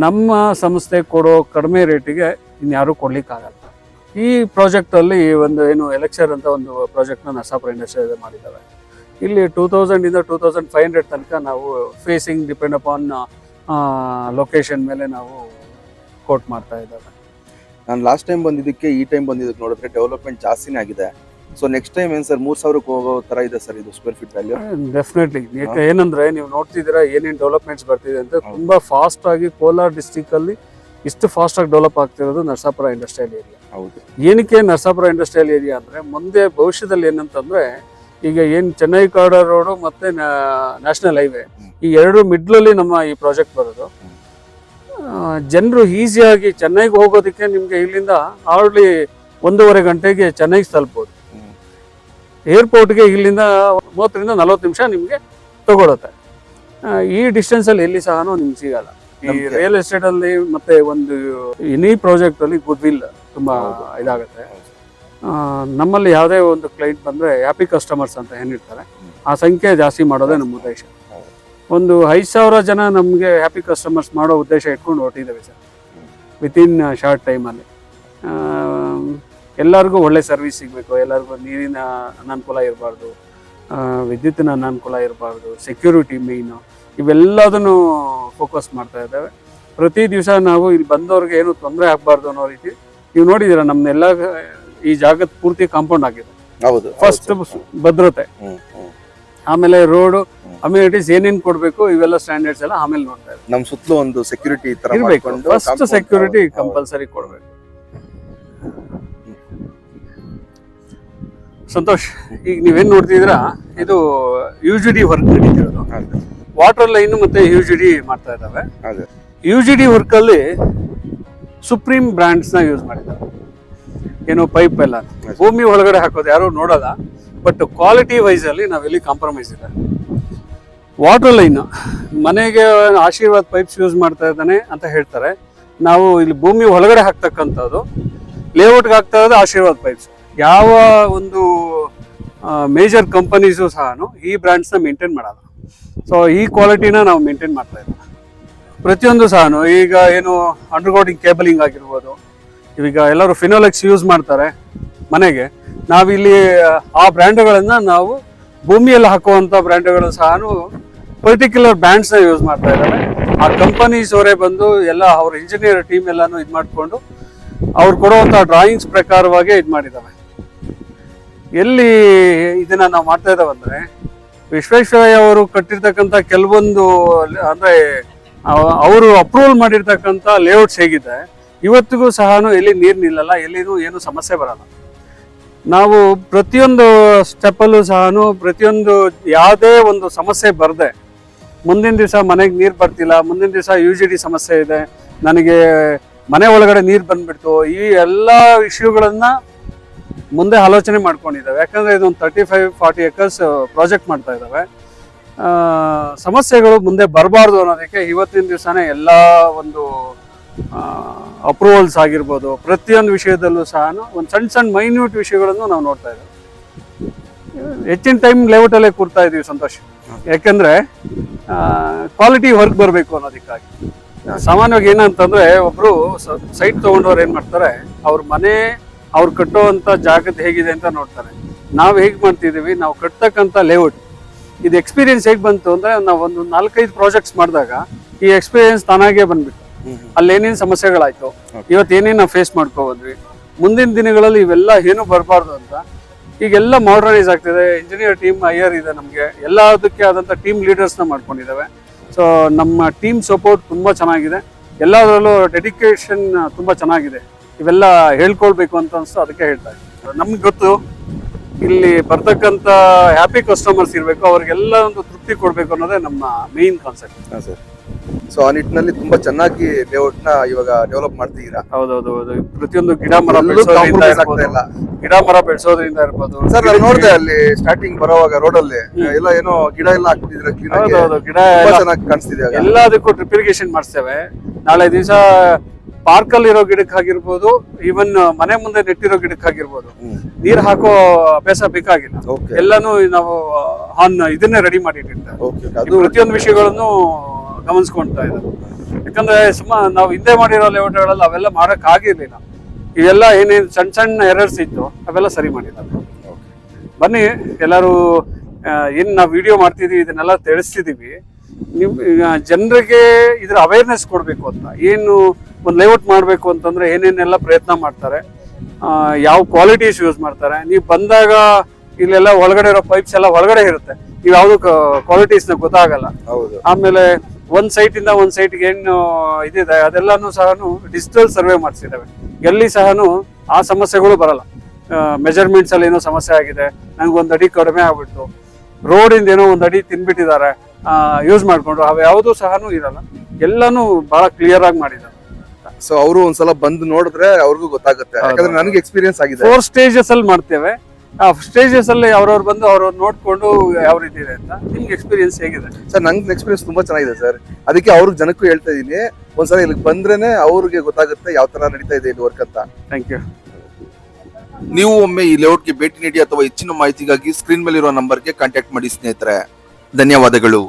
ನಮ್ಮ ಸಂಸ್ಥೆ ಕೊಡೋ ಕಡಿಮೆ ರೇಟಿಗೆ ಇನ್ಯಾರೂ ಕೊಡಲಿಕ್ಕಾಗಲ್ಲ. ಈ ಪ್ರಾಜೆಕ್ಟಲ್ಲಿ ಒಂದು ಏನು ಎಲೆಕ್ಷರ್ ಅಂತ ಒಂದು ಪ್ರಾಜೆಕ್ಟ್ನ ನರ್ಸಾಪುರ ಇಂಡಸ್ಟ್ರಿ ಮಾಡಿದ್ದಾವೆ ಇಲ್ಲಿ ಟೂ ತೌಸಂಡಿಂದ ಟೂ ತೌಸಂಡ್ ಫೈವ್ ಹಂಡ್ರೆಡ್ ತನಕ ನಾವು ಫೇಸಿಂಗ್ ಡಿಪೆಂಡ್ ಅಪಾನ್ ಲೊಕೇಶನ್ ಮೇಲೆ ನಾವು ಕೋಟ್ ಮಾಡ್ತಾ ಇದ್ದಾವೆ. ನಾನು ಲಾಸ್ಟ್ ಟೈಮ್ ಬಂದಿದ್ದಕ್ಕೆ ಈ ಟೈಮ್ ಬಂದಿದ್ದಕ್ಕೆ ನೋಡಿದ್ರೆ ಡೆವಲಪ್ಮೆಂಟ್ ಜಾಸ್ತಿನೇ ಆಗಿದೆ. ಸೊ ನೆಕ್ಸ್ಟ್ ಟೈಮ್ ಏನು ಸರ್ ಮೂರು ಸಾವಿರಕ್ಕೆ ಹೋಗೋ ಥರ ಇದೆ ಸರ್ ಇದು ಸ್ಕ್ವೇರ್ ಫೀಟ್ ವ್ಯಾಲ್ಯೂ ಡೆಫಿನೆಟ್ಲಿ ಏನಂದ್ರೆ ನೀವು ನೋಡ್ತಿದ್ದೀರಾ ಏನೇನು ಡೆವಲಪ್ಮೆಂಟ್ಸ್ ಬರ್ತಿದೆ ಅಂತ ತುಂಬ ಫಾಸ್ಟ್ ಆಗಿ ಕೋಲಾರ ಡಿಸ್ಟಿಕಲ್ಲಿ ಇಷ್ಟು ಫಾಸ್ಟ್ ಆಗಿ ಡೆವಲಪ್ ಆಗ್ತಿರೋದು ನರಸಾಪುರ ಇಂಡಸ್ಟ್ರಿಯಲ್ ಏರಿಯಾ ಹೌದು. ಏನಕ್ಕೆ ನರಸಾಪುರ ಇಂಡಸ್ಟ್ರಿಯಲ್ ಏರಿಯಾ ಅಂದರೆ ಮುಂದೆ ಭವಿಷ್ಯದಲ್ಲಿ ಏನಂತಂದ್ರೆ ಈಗ ಏನು ಚೆನ್ನೈ ಕಾರ್ಡರ್ ರೋಡು ಮತ್ತೆ ನ್ಯಾಷನಲ್ ಹೈವೇ ಈ ಎರಡು ಮಿಡ್ಲಲ್ಲಿ ನಮ್ಮ ಈ ಪ್ರಾಜೆಕ್ಟ್ ಬರೋದು. ಜನರು ಈಸಿಯಾಗಿ ಚೆನ್ನೈಗೆ ಹೋಗೋದಕ್ಕೆ ನಿಮಗೆ ಇಲ್ಲಿಂದ ಹಾರ್ಡ್ಲಿ ಒಂದೂವರೆ ಗಂಟೆಗೆ ಚೆನ್ನೈಗೆ ತಲುಪೋದು. ಏರ್ಪೋರ್ಟ್ಗೆ ಇಲ್ಲಿಂದ ಮೂವತ್ತರಿಂದ ನಲವತ್ತು ನಿಮಿಷ ನಿಮಗೆ ತಗೊಳತ್ತೆ. ಈ ಡಿಸ್ಟೆನ್ಸಲ್ಲಿ ಎಲ್ಲಿ ಸಹ ನಿಮ್ಗೆ ಸಿಗಲ್ಲ. ಈ ರಿಯಲ್ ಎಸ್ಟೇಟ್ ಅಲ್ಲಿ ಮತ್ತೆ ಒಂದು ಎನಿ ಪ್ರಾಜೆಕ್ಟ್ ಅಲ್ಲಿ ಗುಡ್ ವಿಲ್ ತುಂಬಾ. ಇದಾಗುತ್ತೆ. ನಮ್ಮಲ್ಲಿ ಯಾವುದೇ ಒಂದು ಕ್ಲೈಂಟ್ ಬಂದರೆ ಹ್ಯಾಪಿ ಕಸ್ಟಮರ್ಸ್ ಅಂತ ಏನಿರ್ತಾರೆ ಆ ಸಂಖ್ಯೆ ಜಾಸ್ತಿ ಮಾಡೋದೇ ನಮ್ಮ ಉದ್ದೇಶ. ಒಂದು ಐದು ಸಾವಿರ ಜನ ನಮಗೆ ಹ್ಯಾಪಿ ಕಸ್ಟಮರ್ಸ್ ಮಾಡೋ ಉದ್ದೇಶ ಇಟ್ಕೊಂಡು ಹೊರಟಿದ್ದೇವೆ ಸರ್. ವಿತಿನ್ ಶಾರ್ಟ್ ಟೈಮಲ್ಲಿ ಎಲ್ಲರಿಗೂ ಒಳ್ಳೆ ಸರ್ವಿಸ್ ಸಿಗಬೇಕು. ಎಲ್ಲರಿಗೂ ನೀರಿನ ಅನಾನುಕೂಲ ಇರಬಾರ್ದು. ವಿದ್ಯುತ್ತಿನ ಅನಾನುಕೂಲ ಇರಬಾರ್ದು. ಸೆಕ್ಯೂರಿಟಿ ಮೇಯ್ನು ಇವೆಲ್ಲದನ್ನು ಫೋಕಸ್ ಮಾಡ್ತಾ ಇದ್ದೇವೆ. ಪ್ರತಿ ದಿವಸ ನಾವು ಇಲ್ಲಿ ಬಂದವ್ರಿಗೆ ಏನು ತೊಂದರೆ ಆಗಬಾರ್ದು ಅನ್ನೋ ರೀತಿ ನೀವು ನೋಡಿದ್ದೀರಾ, ನಮ್ನೆಲ್ಲ ಈ ಜಾಗದ ಪೂರ್ತಿ ಕಾಂಪೌಂಡ್ ಆಗಿದೆ ಹೌದು ಫಸ್ಟ್ ಭದ್ರತೆ. ಆಮೇಲೆ ರೋಡ್. ಅಮ್ಯುನಿಟೀಸ್ ಏನೇನ್ ಕೊಡಬೇಕು ಇವೆಲ್ಲ ಸ್ಟ್ಯಾಂಡರ್ಡ್ಸ್ ಎಲ್ಲ ಆಮೇಲೆ ನೋಡ್ತಾ ಇದ್ದಾರೆ ನಮ್ ಸುತ್ತಲೂ ಒಂದು ಸೆಕ್ಯೂರಿಟಿ ಇರಬೇಕು ಫಸ್ಟ್ ಸೆಕ್ಯೂರಿಟಿ. ಕಂಪಲ್ಸರಿ ಕೊಡ್ಬೇಕು ಸಂತೋಷ್ ಈಗ ನೀವೇನ್ ನೋಡ್ತಿದ್ದೀರಾ ಇದು ಯು ಜಿ ಡಿ ವರ್ಕ್ ನಡೀತಿರೋದು. ವಾಟರ್ ಲೈನ್ ಮತ್ತೆ ಯು ಜಿ ಡಿ ಮಾಡ್ತಾ ಇದ್ದಾವೆ. ಯು ಜಿ ಡಿ ವರ್ಕ್ ಅಲ್ಲಿ ಸುಪ್ರೀಂ ಬ್ರ್ಯಾಂಡ್ಸ್ನ ಯೂಸ್ ಮಾಡಿದ್ದಾರೆ ಏನು ಪೈಪ್ ಎಲ್ಲ ಭೂಮಿ ಒಳಗಡೆ ಹಾಕೋದು ಯಾರು ನೋಡೋಲ್ಲ ಬಟ್ ಕ್ವಾಲಿಟಿ ವೈಸ್ ಅಲ್ಲಿ ನಾವೆಲ್ಲಿ ಕಾಂಪ್ರಮೈಸ್ ಇಲ್ಲ. ವಾಟರ್ ಲೈನ್ ಮನೆಗೆ ಆಶೀರ್ವಾದ್ ಪೈಪ್ಸ್ ಯೂಸ್ ಮಾಡ್ತಾ ಇದ್ದಾನೆ ಅಂತ ಹೇಳ್ತಾರೆ. ನಾವು ಇಲ್ಲಿ ಭೂಮಿ ಒಳಗಡೆ ಹಾಕ್ತಕ್ಕಂಥದ್ದು ಲೇಔಟ್ಗೆ ಹಾಕ್ತಾ ಇರೋದು ಆಶೀರ್ವಾದ್ ಪೈಪ್ಸ್ ಯಾವ ಒಂದು ಮೇಜರ್ ಕಂಪನೀಸು ಸಹ ಈ ಬ್ರ್ಯಾಂಡ್ಸ್ನ ಮೇಂಟೈನ್ ಮಾಡಲ್ಲ. ಸೊ ಈ ಕ್ವಾಲಿಟಿನ ನಾವು ಮೇಂಟೈನ್ ಮಾಡ್ತಾ ಇದ್ದೀವಿ. ಪ್ರತಿಯೊಂದು ಸಹ ಈಗ ಏನು ಅಂಡರ್ಗ್ರೌಂಡಿಂಗ್ ಕೇಬಲಿಂಗ್ ಆಗಿರ್ಬೋದು ಈಗ ಎಲ್ಲರೂ ಫಿನೋಲೆಕ್ಸ್ ಯೂಸ್ ಮಾಡ್ತಾರೆ ಮನೆಗೆ. ನಾವಿಲ್ಲಿ ಆ ಬ್ರ್ಯಾಂಡ್ಗಳನ್ನು ನಾವು ಭೂಮಿಯಲ್ಲಿ ಹಾಕುವಂಥ ಬ್ರ್ಯಾಂಡ್ಗಳು ಸಹ ಪರ್ಟಿಕ್ಯುಲರ್ ಬ್ರ್ಯಾಂಡ್ಸ್ನ ಯೂಸ್ ಮಾಡ್ತಾ ಇದ್ದಾರೆ. ಆ ಕಂಪನೀಸ್ ಅವರೇ ಬಂದು ಎಲ್ಲ ಅವ್ರ ಇಂಜಿನಿಯರ್ ಟೀಮ್ ಎಲ್ಲಾನು ಇದು ಮಾಡಿಕೊಂಡು ಅವ್ರು ಕೊಡುವಂಥ ಡ್ರಾಯಿಂಗ್ಸ್ ಪ್ರಕಾರವಾಗೇ ಇದು ಮಾಡಿದ್ದಾವೆ ಎಲ್ಲಿ ಇದನ್ನ ನಾವು ಮಾಡ್ತಾ ಇದ್ದಾವೆ ಅಂದ್ರೆ ವಿಶ್ವೇಶ್ವರಯ್ಯ ಅವರು ಕಟ್ಟಿರ್ತಕ್ಕಂಥ ಕೆಲವೊಂದು, ಅಂದ್ರೆ ಅವರು ಅಪ್ರೂವಲ್ ಮಾಡಿರ್ತಕ್ಕಂಥ ಲೇಔಟ್ಸ್ ಹೇಗಿದೆ ಇವತ್ತಿಗೂ ಸಹ ಎಲ್ಲಿ ನೀರು ನಿಲ್ಲಲ್ಲ ಎಲ್ಲಿನೂ ಏನು ಸಮಸ್ಯೆ ಬರಲ್ಲ. ನಾವು ಪ್ರತಿಯೊಂದು ಸ್ಟೆಪ್ಪಲ್ಲೂ ಸಹ ಪ್ರತಿಯೊಂದು ಯಾವುದೇ ಒಂದು ಸಮಸ್ಯೆ ಬರದೆ, ಮುಂದಿನ ದಿವಸ ಮನೆಗೆ ನೀರು ಬರ್ತಿಲ್ಲ, ಮುಂದಿನ ದಿವಸ ಯು ಸಮಸ್ಯೆ ಇದೆ, ನನಗೆ ಮನೆ ಒಳಗಡೆ ನೀರು ಬಂದ್ಬಿಡ್ತು, ಈ ಎಲ್ಲ ಇಶ್ಯೂಗಳನ್ನು ಮುಂದೆ ಆಲೋಚನೆ ಮಾಡ್ಕೊಂಡಿದ್ದಾವೆ. ಯಾಕಂದ್ರೆ ಇದೊಂದು thirty five forty acres project ಮಾಡ್ತಾ ಇದ್ದಾವೆ. ಸಮಸ್ಯೆಗಳು ಮುಂದೆ ಬರಬಾರ್ದು ಅನ್ನೋದಕ್ಕೆ ಇವತ್ತಿನ ದಿವಸನೇ ಎಲ್ಲ ಒಂದು ಅಪ್ರೂವಲ್ಸ್ ಆಗಿರ್ಬೋದು, ಪ್ರತಿಯೊಂದು ವಿಷಯದಲ್ಲೂ ಸಹ ಒಂದು ಸಣ್ಣ ಸಣ್ಣ ಮೈನ್ಯೂಟ್ ವಿಷಯಗಳನ್ನು ನಾವು ನೋಡ್ತಾ ಇದ್ದೀವಿ. ಹೆಚ್ಚಿನ ಟೈಮ್ ಲೇಔಟಲ್ಲೇ ಕೂರ್ತಾ ಇದ್ದೀವಿ ಸಂತೋಷ್. ಯಾಕಂದ್ರೆ ಕ್ವಾಲಿಟಿ ವರ್ಕ್ ಬರಬೇಕು ಅನ್ನೋದಕ್ಕಾಗಿ. ಸಾಮಾನ್ಯವಾಗಿ ಏನಂತಂದರೆ ಒಬ್ಬರು ಸೈಟ್ ತೊಗೊಂಡವ್ರು ಏನು ಮಾಡ್ತಾರೆ, ಅವ್ರ ಮನೆ ಅವ್ರು ಕಟ್ಟುವಂಥ ಜಾಗದ ಹೇಗಿದೆ ಅಂತ ನೋಡ್ತಾರೆ. ನಾವು ಹೇಗೆ ಮಾಡ್ತಿದ್ದೀವಿ? ನಾವು ಕಟ್ತಕ್ಕಂಥ ಲೇಔಟ್ ಇದು ಎಕ್ಸ್ಪೀರಿಯನ್ಸ್ ಹೇಗೆ ಬಂತು ಅಂದರೆ, ನಾವು ಒಂದು ನಾಲ್ಕೈದು ಪ್ರಾಜೆಕ್ಟ್ಸ್ ಮಾಡಿದಾಗ, ಈ ಎಕ್ಸ್ಪೀರಿಯನ್ಸ್ ತಾನಾಗೇ ಬಂದ್ಬಿಟ್ಟು ಹ್ಮ್, ಹ್ಮ್. ಅಲ್ಲಿ ಏನೇನು ಸಮಸ್ಯೆಗಳಾಯ್ತು ಇವತ್ತು ಏನೇನು ಫೇಸ್ ಮಾಡ್ಕೊಬಂದ್ವಿ ಮುಂದಿನ ದಿನಗಳಲ್ಲಿ ಇವೆಲ್ಲ ಏನು ಬರಬಾರ್ದು ಅಂತ. ಈಗೆಲ್ಲ ಮಾಡರ್ನೈಸ್ ಆಗ್ತಿದೆ ಇಂಜಿನಿಯರ್ ಟೀಮ್ ಐಯರ್ ಇದೆ ನಮಗೆ. ಎಲ್ಲದಕ್ಕೆ ಆದಂಥ ಟೀಮ್ ಲೀಡರ್ಸ್ನ ಮಾಡ್ಕೊಂಡಿದ್ದಾವೆ ಸೊ ನಮ್ಮ ಟೀಮ್ ಸಪೋರ್ಟ್ ತುಂಬ ಚೆನ್ನಾಗಿದೆ. ಎಲ್ಲದರಲ್ಲೂ ಡೆಡಿಕೇಶನ್ ತುಂಬ ಚೆನ್ನಾಗಿದೆ. ಇವೆಲ್ಲ ಹೇಳ್ಕೊಳ್ಬೇಕು ಅಂತ ಅನಿಸ್ತು ಅದಕ್ಕೆ ಹೇಳ್ತಾ ಇದ್ದೀನಿ. ನಮ್ಗೆ ಗೊತ್ತು ಇಲ್ಲಿ ಬರ್ತಕ್ಕಂಥ ಹ್ಯಾಪಿ ಕಸ್ಟಮರ್ಸ್ ಇರಬೇಕು ಅವ್ರಿಗೆಲ್ಲ ಒಂದು ತೃಪ್ತಿ ಕೊಡಬೇಕು ಅನ್ನೋದೇ ನಮ್ಮ ಮೇನ್ ಕಾನ್ಸೆಪ್ಟ್ ಸರ್. ಸೊ ಆ ನಿಟ್ಟಿನಲ್ಲಿ ತುಂಬಾ ಚೆನ್ನಾಗಿ ಲೇಔಟ್ನ ಇವಾಗ ಡೆವಲಪ್ ಮಾಡ್ತಿದ್ದೀರಾ? ಹೌದೌದು ಹೌದು ಪ್ರತಿಯೊಂದು ಗಿಡ ಮರ ಎಲ್ಲೂ ಬೆಳೆಸೋದ್ರಿಂದ compromise ಆಗ್ತಾ ಇರ್ಬೋದು ಇಲ್ಲ. ಗಿಡ ಮರ ಬೆಳೆಸೋದ್ರಿಂದ ಇರ್ಬೋದು. ಸರ್ ನಾನು ನೋಡಿದೆ ಅಲ್ಲಿ ಸ್ಟಾರ್ಟಿಂಗ್ ಬರೋವಾಗ ರೋಡ್ ಅಲ್ಲಿ. ಎಲ್ಲ ಏನೋ ಗಿಡ ಎಲ್ಲ ಹಾಕ್ಬಿಟ್ಟಿದ್ರೆ ಕ್ಲೀನ್ ಆಗಿ ಹೌದೌದು ಗಿಡ ತುಂಬಾ ಎಲ್ಲ- ಚೆನ್ನಾಗಿ ಕಾಣಿಸ್ತಿದೆ ಆಗ. ಎಲ್ಲದಕ್ಕೂ ಡ್ರಿಪ್ ಇರಿಗೇಷನ್ ಮಾಡಿಸ್ತೇವೆ. ನಾಳೆ ದಿವಸ ಪಾರ್ಕ್ ಅಲ್ಲಿ ಇರೋ ಗಿಡಕ್ಕೆ ಆಗಿರ್ಬೋದು ಈವನ್ ಮನೆ ಮುಂದೆ ನೆಟ್ಟಿರೋ ಗಿಡಕ್ಕೆ ಆಗಿರ್ಬೋದು. ಹ್ಮ್. ನೀರ್ ಹಾಕೋ ಅಭ್ಯಾಸ ಬೇಕಾಗಿಲ್ಲ. Okay. ಎಲ್ಲಾನು ನಾವು ಆನ್ ಇದನ್ನೇ ರೆಡಿ Okay, ಈ ಅದು ಪ್ರತಿಯೊಂದು ವಿಷಯಗಳನ್ನು ಗಮನಿಸ್ಕೊಂತಾ ಇದ್ದಾರೆ. ಯಾಕಂದ್ರೆ ಸುಮ್ಮ ನಾವು ಹಿಂದೆ ಮಾಡಿರೋ ಲೇಔಟ್ಗಳಲ್ಲಿ ಅವೆಲ್ಲ ಮಾಡಕ್ ಆಗಿರ್ಲಿಲ್ಲ. ಇವೆಲ್ಲ ಏನೇನು ಸಣ್ಣ ಸಣ್ಣ ಎರರ್ಸ್ ಇತ್ತು ಅವೆಲ್ಲ ಸರಿ ಮಾಡಿದ್ದಾರೆ. ಬನ್ನಿ ಎಲ್ಲರೂ ಏನು ನಾವು ವಿಡಿಯೋ ಮಾಡ್ತಿದೀವಿ ಇದನ್ನೆಲ್ಲ ತಿಳಿಸ್ತಿದೀವಿ. ನಿಮ್ ಜನರಿಗೆ ಇದ್ರ ಅವೇರ್ನೆಸ್ ಕೊಡಬೇಕು ಅಂತ. ಏನು ಒಂದು ಲೇಔಟ್ ಮಾಡಬೇಕು ಅಂತಂದ್ರೆ ಏನೇನೆಲ್ಲ ಪ್ರಯತ್ನ ಮಾಡ್ತಾರೆ. ಯಾವ ಕ್ವಾಲಿಟೀಸ್ ಯೂಸ್ ಮಾಡ್ತಾರೆ. ನೀವು ಬಂದಾಗ ಇಲ್ಲೆಲ್ಲ ಒಳಗಡೆ ಇರೋ ಪೈಪ್ಸ್ ಎಲ್ಲ ಒಳಗಡೆ ಇರುತ್ತೆ. ನೀವು ಯಾವುದು ಕ್ವಾಲಿಟೀಸ್ನ ಗೊತ್ತಾಗಲ್ಲ. ಹೌದು. ಆಮೇಲೆ ಒಂದ್ ಸೈಟ್ ಇಂದ ಒಂದ್ ಸೈಟ್ಗೆ ಏನು ಇದಿದೆ ಅದೆಲ್ಲಾನು ಸಹ ಡಿಜಿಟಲ್ ಸರ್ವೆ ಮಾಡಿಸಿದ್ದಾವೆ. ಎಲ್ಲಿ ಸಹ ಆ ಸಮಸ್ಯೆಗಳು ಬರಲ್ಲ. ಮೆಜರ್ಮೆಂಟ್ಸ್ ಅಲ್ಲಿ ಏನೋ ಸಮಸ್ಯೆ ಆಗಿದೆ ನಂಗೆ ಒಂದು ಅಡಿ ಕಡಿಮೆ ಆಗ್ಬಿಟ್ಟು ರೋಡಿಂದ ಏನೋ ಒಂದು ಅಡಿ ತಿನ್ಬಿಟ್ಟಿದ್ದಾರೆ ಯೂಸ್ ಮಾಡ್ಕೊಂಡ್ರು ಅವು ಯಾವುದೂ ಸಹ ಇರಲ್ಲ. ಎಲ್ಲಾನು ಬಹಳ ಕ್ಲಿಯರ್ ಆಗಿ ಮಾಡಿದ್ದಾರೆ. ಸೊ ಅವರು ಒಂದ್ಸಲ ಬಂದು ನೋಡಿದ್ರೆ ಅವ್ರಿಗೂ ಗೊತ್ತಾಗುತ್ತೆ. ಯಾಕಂದ್ರೆ ನನಗೆ ಎಕ್ಸ್ಪೀರಿಯನ್ಸ್ ಆಗಿದೆ. ಫೋರ್ ಸ್ಟೇಜಸ್ ಅಲ್ಲಿ ಮಾಡ್ತೇವೆ. ಆ ಸ್ಟೇಜಸ್ ಅಲ್ಲಿ ಅವ್ರವ್ರು ಬಂದು ಅವ್ರವ್ರು ನೋಡ್ಕೊಂಡು ಯಾವ ರೀತಿ ಇದೆ ಅಂತ. ನಿಮ್ಗೆ ಎಕ್ಸ್ಪೀರಿಯನ್ಸ್ ಹೇಗಿದೆ? ಸರ್ ನಂಗೆ ಎಕ್ಸ್ಪೀರಿಯನ್ಸ್ ತುಂಬಾ ಚೆನ್ನಾಗಿದೆ ಸರ್. ಅದಕ್ಕೆ ಅವ್ರ ಜನಕ್ಕೂ ಹೇಳ್ತಾ ಇದೀನಿ ಒಂದ್ಸಲ ಇಲ್ಲಿಗೆ ಬಂದ್ರೇನೆ ಅವ್ರಿಗೆ ಗೊತ್ತಾಗುತ್ತೆ ಯಾವ ತರ ನಡೀತಾ ಇದೆ ಇಲ್ಲಿ ವರ್ಕ್ ಅಂತ. ಥ್ಯಾಂಕ್ ಯು ನೀವು ಒಮ್ಮೆ ಈ ಲೇಔಟ್ಗೆ ಭೇಟಿ ನೀಡಿ ಅಥವಾ ಹೆಚ್ಚಿನ ಮಾಹಿತಿಗಾಗಿ ಸ್ಕ್ರೀನ್ ಮೇಲಿರುವ ನಂಬರ್ಗೆ ಕಾಂಟ್ಯಾಕ್ಟ್ ಮಾಡಿ ಸ್ನೇಹಿತರೆ. ಧನ್ಯವಾದಗಳು.